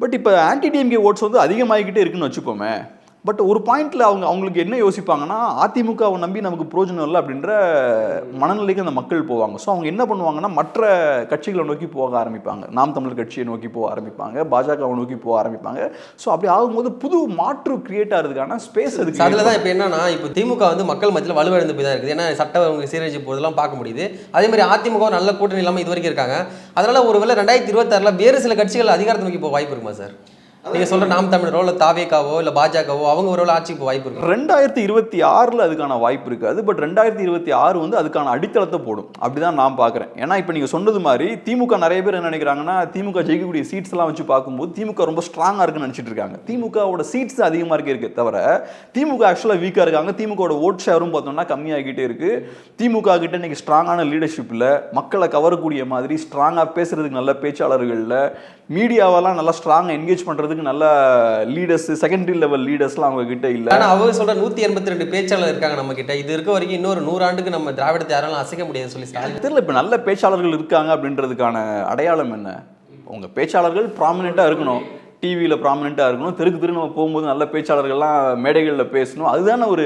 பட் இப்போ ஆன்டி டிஎம்கே ஓட்ஸ் வந்து அதிகமாகிக்கிட்டே இருக்குன்னு வச்சுப்போமே பட் ஒரு பாயிண்ட்ல அவங்க அவங்களுக்கு என்ன யோசிப்பாங்கன்னா அதிமுகவை நம்பி நமக்கு பிரோஜனம் இல்லை அப்படின்ற மனநிலைக்கு அந்த மக்கள் போவாங்க. ஸோ அவங்க என்ன பண்ணுவாங்கன்னா மற்ற கட்சிகளை நோக்கி போக ஆரம்பிப்பாங்க. நாம் தமிழர் கட்சியை நோக்கி போக ஆரம்பிப்பாங்க. பாஜகவை நோக்கி போக ஆரம்பிப்பாங்க. ஸோ அப்படி ஆகும்போது புது மாற்று கிரியேட் ஆகிறதுக்கான ஸ்பேஸ் அதுக்கு அதில் தான் இப்போ என்னன்னா இப்போ திமுக வந்து மக்கள் மத்தியில் வலுவிழந்து போய் தான் இருக்குது. ஏன்னா சட்ட அவங்க சீரழிச்சு போதெல்லாம் பார்க்க முடியுது. அதே மாதிரி அதிமுக நல்ல கூட்டணி இல்லாமல் இது வரைக்கும் இருக்காங்க. அதனால ஒருவேளை ரெண்டாயிரத்தி இருபத்தாறில் வேறு சில கட்சிகள் அதிகாரத்தை நோக்கி போக வாய்ப்பு இருக்குமா சார்? நீங்க சொல்ற நாம் தமிழரோ இல்லை தாவேக்காவோ இல்லை பாஜகவோ அவங்க ஒருவேளை ஆட்சிக்கு வாய்ப்பு இருக்கு. ரெண்டாயிரத்தி இருபத்தி ஆறில் அதுக்கான வாய்ப்பு இருக்காது. பட் ரெண்டாயிரத்தி இருபத்தி ஆறு வந்து அதுக்கான அடித்தளத்தை போடும். அப்படிதான் நான் பார்க்குறேன் ஏன்னா இப்போ நீங்கள் சொன்னது மாதிரி திமுக நிறைய பேர் என்ன நினைக்கிறாங்கன்னா திமுக ஜெயிக்கக்கூடிய சீட்ஸ் எல்லாம் வச்சு பார்க்கும்போது திமுக ரொம்ப ஸ்ட்ராங்காக இருக்குன்னு நினச்சிட்டு இருக்காங்க. திமுகவோட சீட்ஸ் அதிகமாக இருக்கே இருக்கே தவிர திமுக ஆக்சுவலாக வீக்காக இருக்காங்க. திமுகவோட ஓட் ஷேரும் பார்த்தோம்னா கம்மியாகிட்டே இருக்கு. திமுக கிட்ட இன்னைக்கு ஸ்ட்ராங்கான லீடர்ஷிப்பில் மக்களை கவரக்கூடிய மாதிரி ஸ்ட்ராங்காக பேசுறதுக்கு நல்ல பேச்சாளர்களில் மீடியாவெல்லாம் நல்லா ஸ்ட்ராங்காக என்கேஜ் பண்ணுறதுக்கு நல்ல லீடர்ஸ் செகண்டரி லெவல் லீடர்ஸ்லாம் அவங்க கிட்ட இல்லை. ஆனா அவங்க சொல்ற நூத்தி எண்பத்தி ரெண்டு பேச்சாளர் இருக்காங்க நம்ம கிட்ட. இது இருக்க வரைக்கும் இன்னொரு நூறாண்டுக்கு நம்ம திராவிடத்தை யாராலும் அசைக்க முடியாதுன்னு சொல்லி ஸ்டாலின். தெரியல இப்போ நல்ல பேச்சாளர்கள் இருக்காங்க அப்படின்றதுக்கான அடையாளம் என்ன? உங்கள் பேச்சாளர்கள் ப்ராமினெண்ட்டாக இருக்கணும். டிவியில் ப்ராமினெண்ட்டாக இருக்கணும். தெருக்கு தெரு நம்ம போகும்போது நல்ல பேச்சாளர்கள்லாம் மேடைகளில் பேசணும். அதுதானே ஒரு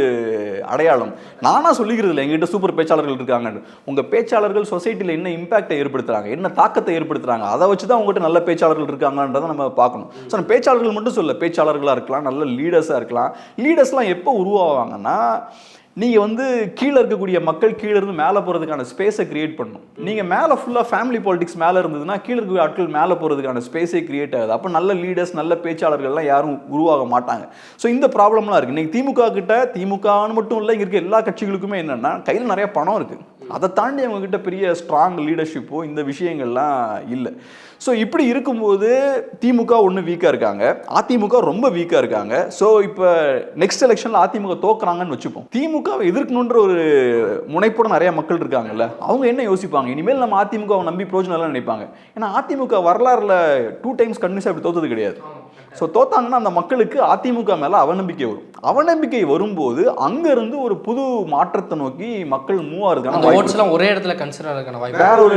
அடையாளம். நானாக சொல்லிக்கிறது இல்லை. எங்கிட்ட சூப்பர் பேச்சாளர்கள் இருக்காங்கன்னு. உங்கள் பேச்சாளர்கள் சொசைட்டியில் என்ன இம்பாக்டை ஏற்படுத்துகிறாங்க என்ன தாக்கத்தை ஏற்படுத்துகிறாங்க அதை வச்சு தான் உங்கள்கிட்ட நல்ல பேச்சாளர்கள் இருக்காங்கன்றதை நம்ம பார்க்கணும். ஸோ பேச்சாளர்கள் மட்டும் சொல்ல பேச்சாளர்களாக இருக்கலாம். நல்ல லீடர்ஸாக இருக்கலாம். லீடர்ஸ்லாம் எப்போ உருவாவாங்கன்னா நீங்கள் வந்து கீழே இருக்கக்கூடிய மக்கள் கீழே இருந்து மேலே போகிறதுக்கான ஸ்பேஸை கிரியேட் பண்ணும். நீங்கள் மேலே ஃபுல்லாக ஃபேமிலி பாலிடிக்ஸ் மேலே இருந்ததுன்னா கீழே இருக்கக்கூடிய ஆட்கள் மேலே போகிறதுக்கான ஸ்பேஸே கிரியேட் ஆகுது. அப்போ நல்ல லீடர்ஸ் நல்ல பேச்சாளர்கள்லாம் யாரும் உருவாக மாட்டாங்க. ஸோ இந்த ப்ராப்ளம்லாம் இருக்குது இன்றைக்கி திமுக கிட்ட திமுகன்னு மட்டும் இல்லை இங்கே இருக்க எல்லா கட்சிகளுக்குமே என்னென்னா கையில் நிறைய பணம் இருக்குது அதை தாண்டி அவங்கக்கிட்ட பெரிய ஸ்ட்ராங் லீடர்ஷிப்போ இந்த விஷயங்கள்லாம் இல்லை. ஸோ இப்படி இருக்கும்போது திமுக ஒன்று வீக்காக இருக்காங்க. அதிமுக ரொம்ப வீக்காக இருக்காங்க. ஸோ இப்போ நெக்ஸ்ட் எலெக்ஷனில் அதிமுக தோக்குறாங்கன்னு வச்சுப்போம். திமுகவை எதிர்க்கணுன்ற ஒரு முனைப்போட நிறைய மக்கள் இருக்காங்கல்ல அவங்க என்ன யோசிப்பாங்க? இனிமேல் நம்ம அதிமுகவை நம்பி பிரோஜனம் நினைப்பாங்க. ஏன்னா அதிமுக வரலாறுல டூ டைம்ஸ் கண்டினியூஸாக அப்படி தோத்தது கிடையாது. ஸோ தோத்தாங்கன்னா அந்த மக்களுக்கு அதிமுக மேலே அவநம்பிக்கை வரும். அவநம்பிக்கை வரும்போது அங்கேருந்து ஒரு புது மாற்றத்தை நோக்கி மக்கள் மூவ் எல்லாம் ஒரே இடத்துல கன்சிடர் ஆகிறதுக்கான வாய்ப்பு வேற ஒரு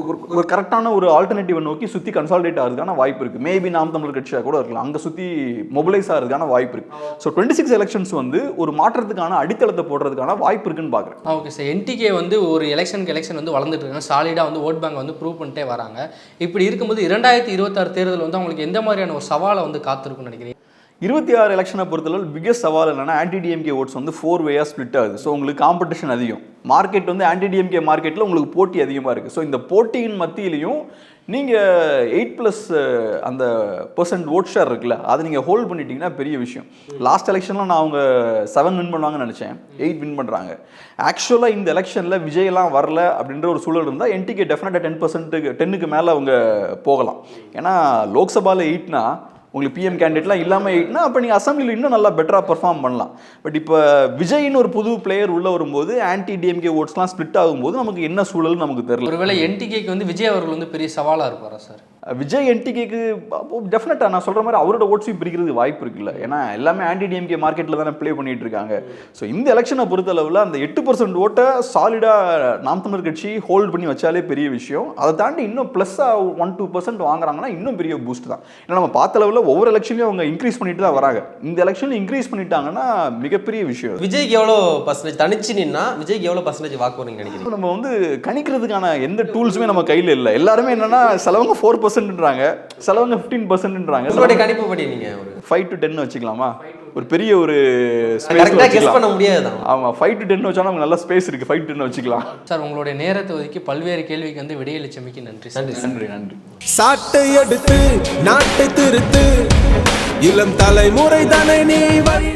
ஒரு- ஒரு கரெக்டான ஒரு ஆல்டர்னேட்டிவ் நோக்கி சுத்தி கன்சால்டேட் ஆகிறதுக்கான வாய்ப்பு இருக்கு. மேபி நாம் தமிழர் கட்சியாக கூட இருக்கலாம். அங்க சுத்தி மொபிலைஸ் ஆகிறதுக்கான வாய்ப்பு இருக்கு. ஸோ டுவெண்ட்டி சிக்ஸ் எலெக்ஷன்ஸ் வந்து ஒரு மாற்றத்துக்கான அடித்தளத்தை போடுறதுக்கான வாய்ப்பு இருக்குன்னு பாக்குறேன். ஓகே சார் என்டிகே வந்து ஒரு எலெக்ஷனுக்கு எலெக்ஷன் வந்து வளர்ந்துட்டு இருக்காங்க சாலிடாக வந்து ஓட் பேங்க் வந்து ப்ரூவ் பண்ணிட்டே வராங்க. இப்படி இருக்கும்போது இரண்டாயிரத்தி இருபத்தாறு தேர்தல் வந்து அவங்களுக்கு எந்த மாதிரியான ஒரு சவாலை வந்து காத்திருக்கும்னு நினைக்கிறேன் இருபத்தி ஆறு எலெக்ஷனை பொறுத்தளவு பிகெஸ்ட் சவால் என்னன்னா ஆன்டி டிஎம்கே ஓட்ஸ் வந்து ஃபோர் வேயாக ஸ்ப்ளிட் ஆகுது. ஸோ உங்களுக்கு காம்படிஷன் அதிகம். மார்க்கெட் வந்து ஆன்டி டிஎம்கே மார்க்கெட்டில் உங்களுக்கு போட்டி அதிகமாக இருக்குது ஸோ இந்த போட்டியின் மத்தியிலையும் நீங்கள் எயிட் ப்ளஸ் அந்த பர்சன்ட் ஓட் ஷேர் இருக்குல்ல அதை நீங்கள் ஹோல்ட் பண்ணிட்டீங்கன்னா பெரிய விஷயம். லாஸ்ட் எலெக்ஷனில் நான் அவங்க செவன் வின் பண்ணுவாங்கன்னு நினச்சேன். எயிட் வின் பண்ணுறாங்க ஆக்சுவலாக இந்த எலெக்ஷனில் விஜயெல்லாம் வரல அப்படின்ற ஒரு சூழல் இருந்தால் என்டிகே டெஃபினட்டாக டென் பர்சன்ட்டுக்கு டென்னுக்கு மேலே அவங்க போகலாம். ஏன்னா லோக்சபாவில் எயிட்னா உங்களுக்கு பிஎம் கேண்டிடேட்லாம் இல்லாமல் ஆகிட்டுனா அப்போ நீங்கள் அசம்பிளியில் இன்னும் நல்லா பெட்டராக பெர்ஃபார்ம் பண்ணலாம். பட் இப்போ விஜய்னு ஒரு புது பிளேயர் உள்ளே வரும்போது ஆன்டி டிஎம்கே ஓட்ஸ்லாம் ஸ்ப்ளிட் ஆகும்போது நமக்கு என்ன சூழல் நமக்கு தெரியல. ஒருவேளை என்டிகேக்கு வந்து விஜய் அவர்கள் வந்து பெரிய சவாலாக இருப்பாரா சார் விஜய் என்டிகேக்கு டெஃபினட்டாக நான் சொல்கிற மாதிரி அவரோட ஓட்ஸையும் பிரிக்கிறதுக்கு வாய்ப்பு இருக்குல்ல. ஏன்னா எல்லாமே ஆன்டி டிஎம்கே மார்க்கெட்டில் தானே ப்ளே பண்ணிட்டு இருக்காங்க. ஸோ இந்த எலெக்ஷனை பொறுத்தளவில் அந்த எட்டு பர்சன்ட் ஓட்டை சாலிடாக நாம் தமிழர் கட்சி ஹோல்ட் பண்ணி வச்சாலே பெரிய விஷயம். அதை தாண்டி இன்னும் ப்ளஸ்ஸாக ஒன் டூ பர்சன்ட் வாங்குறாங்கன்னா இன்னும் பெரிய பூஸ்ட் தான். ஏன்னா நம்ம பார்த்த அளவில் ஒவ்வொரு எலெக்ஷன்லையும் அவங்க இன்க்ரீஸ் பண்ணிட்டு தான் வராங்க. இந்த எலெக்ஷன்லையும் இன்க்ரீஸ் பண்ணிட்டாங்கன்னா மிகப்பெரிய விஷயம். விஜய்க்கு எவ்வளோ பர்சன்டேஜ் தனிச்சு நின்னா விஜய்க்கு எவ்வளோ பர்சன்டேஜ் வாக்கு வரும்னு நினைக்கிறீங்க? நம்ம வந்து கணிக்கிறதுக்கான எந்த டூல்ஸுமே நம்ம கையில் இல்லை. எல்லாருமே என்னன்னா சிலவங்க ஃபோர் பர்சன்ட்ன்றாங்க சிலவங்க ஃபிஃப்டீன் பர்சன்ட்ன்றாங்க உங்களுடைய கணிப்பு படி நீங்க ஒரு ஃபைவ் டு டென் வச்சுக்கலாமா? ஒரு பெரிய ஒரு ஸ்பேஸ் பண்ண முடியாது ஆமா ஃபைவ் டு டென் வச்சா நமக்கு நல்ல ஸ்பேஸ் இருக்கு. ஃபைவ் டு டென் வச்சுக்கலாம். சார் உங்களுடைய நேரத்தை ஒதுக்கி பல்வேறு கேள்விக்கு வந்து விடையளிச்சமைக்கு நன்றி சார். நன்றி. நன்றி நன்றி. சாட்டை எடுத்து நாட்டை திருத்து. இளம் தலைமுறை தானே நீ வழி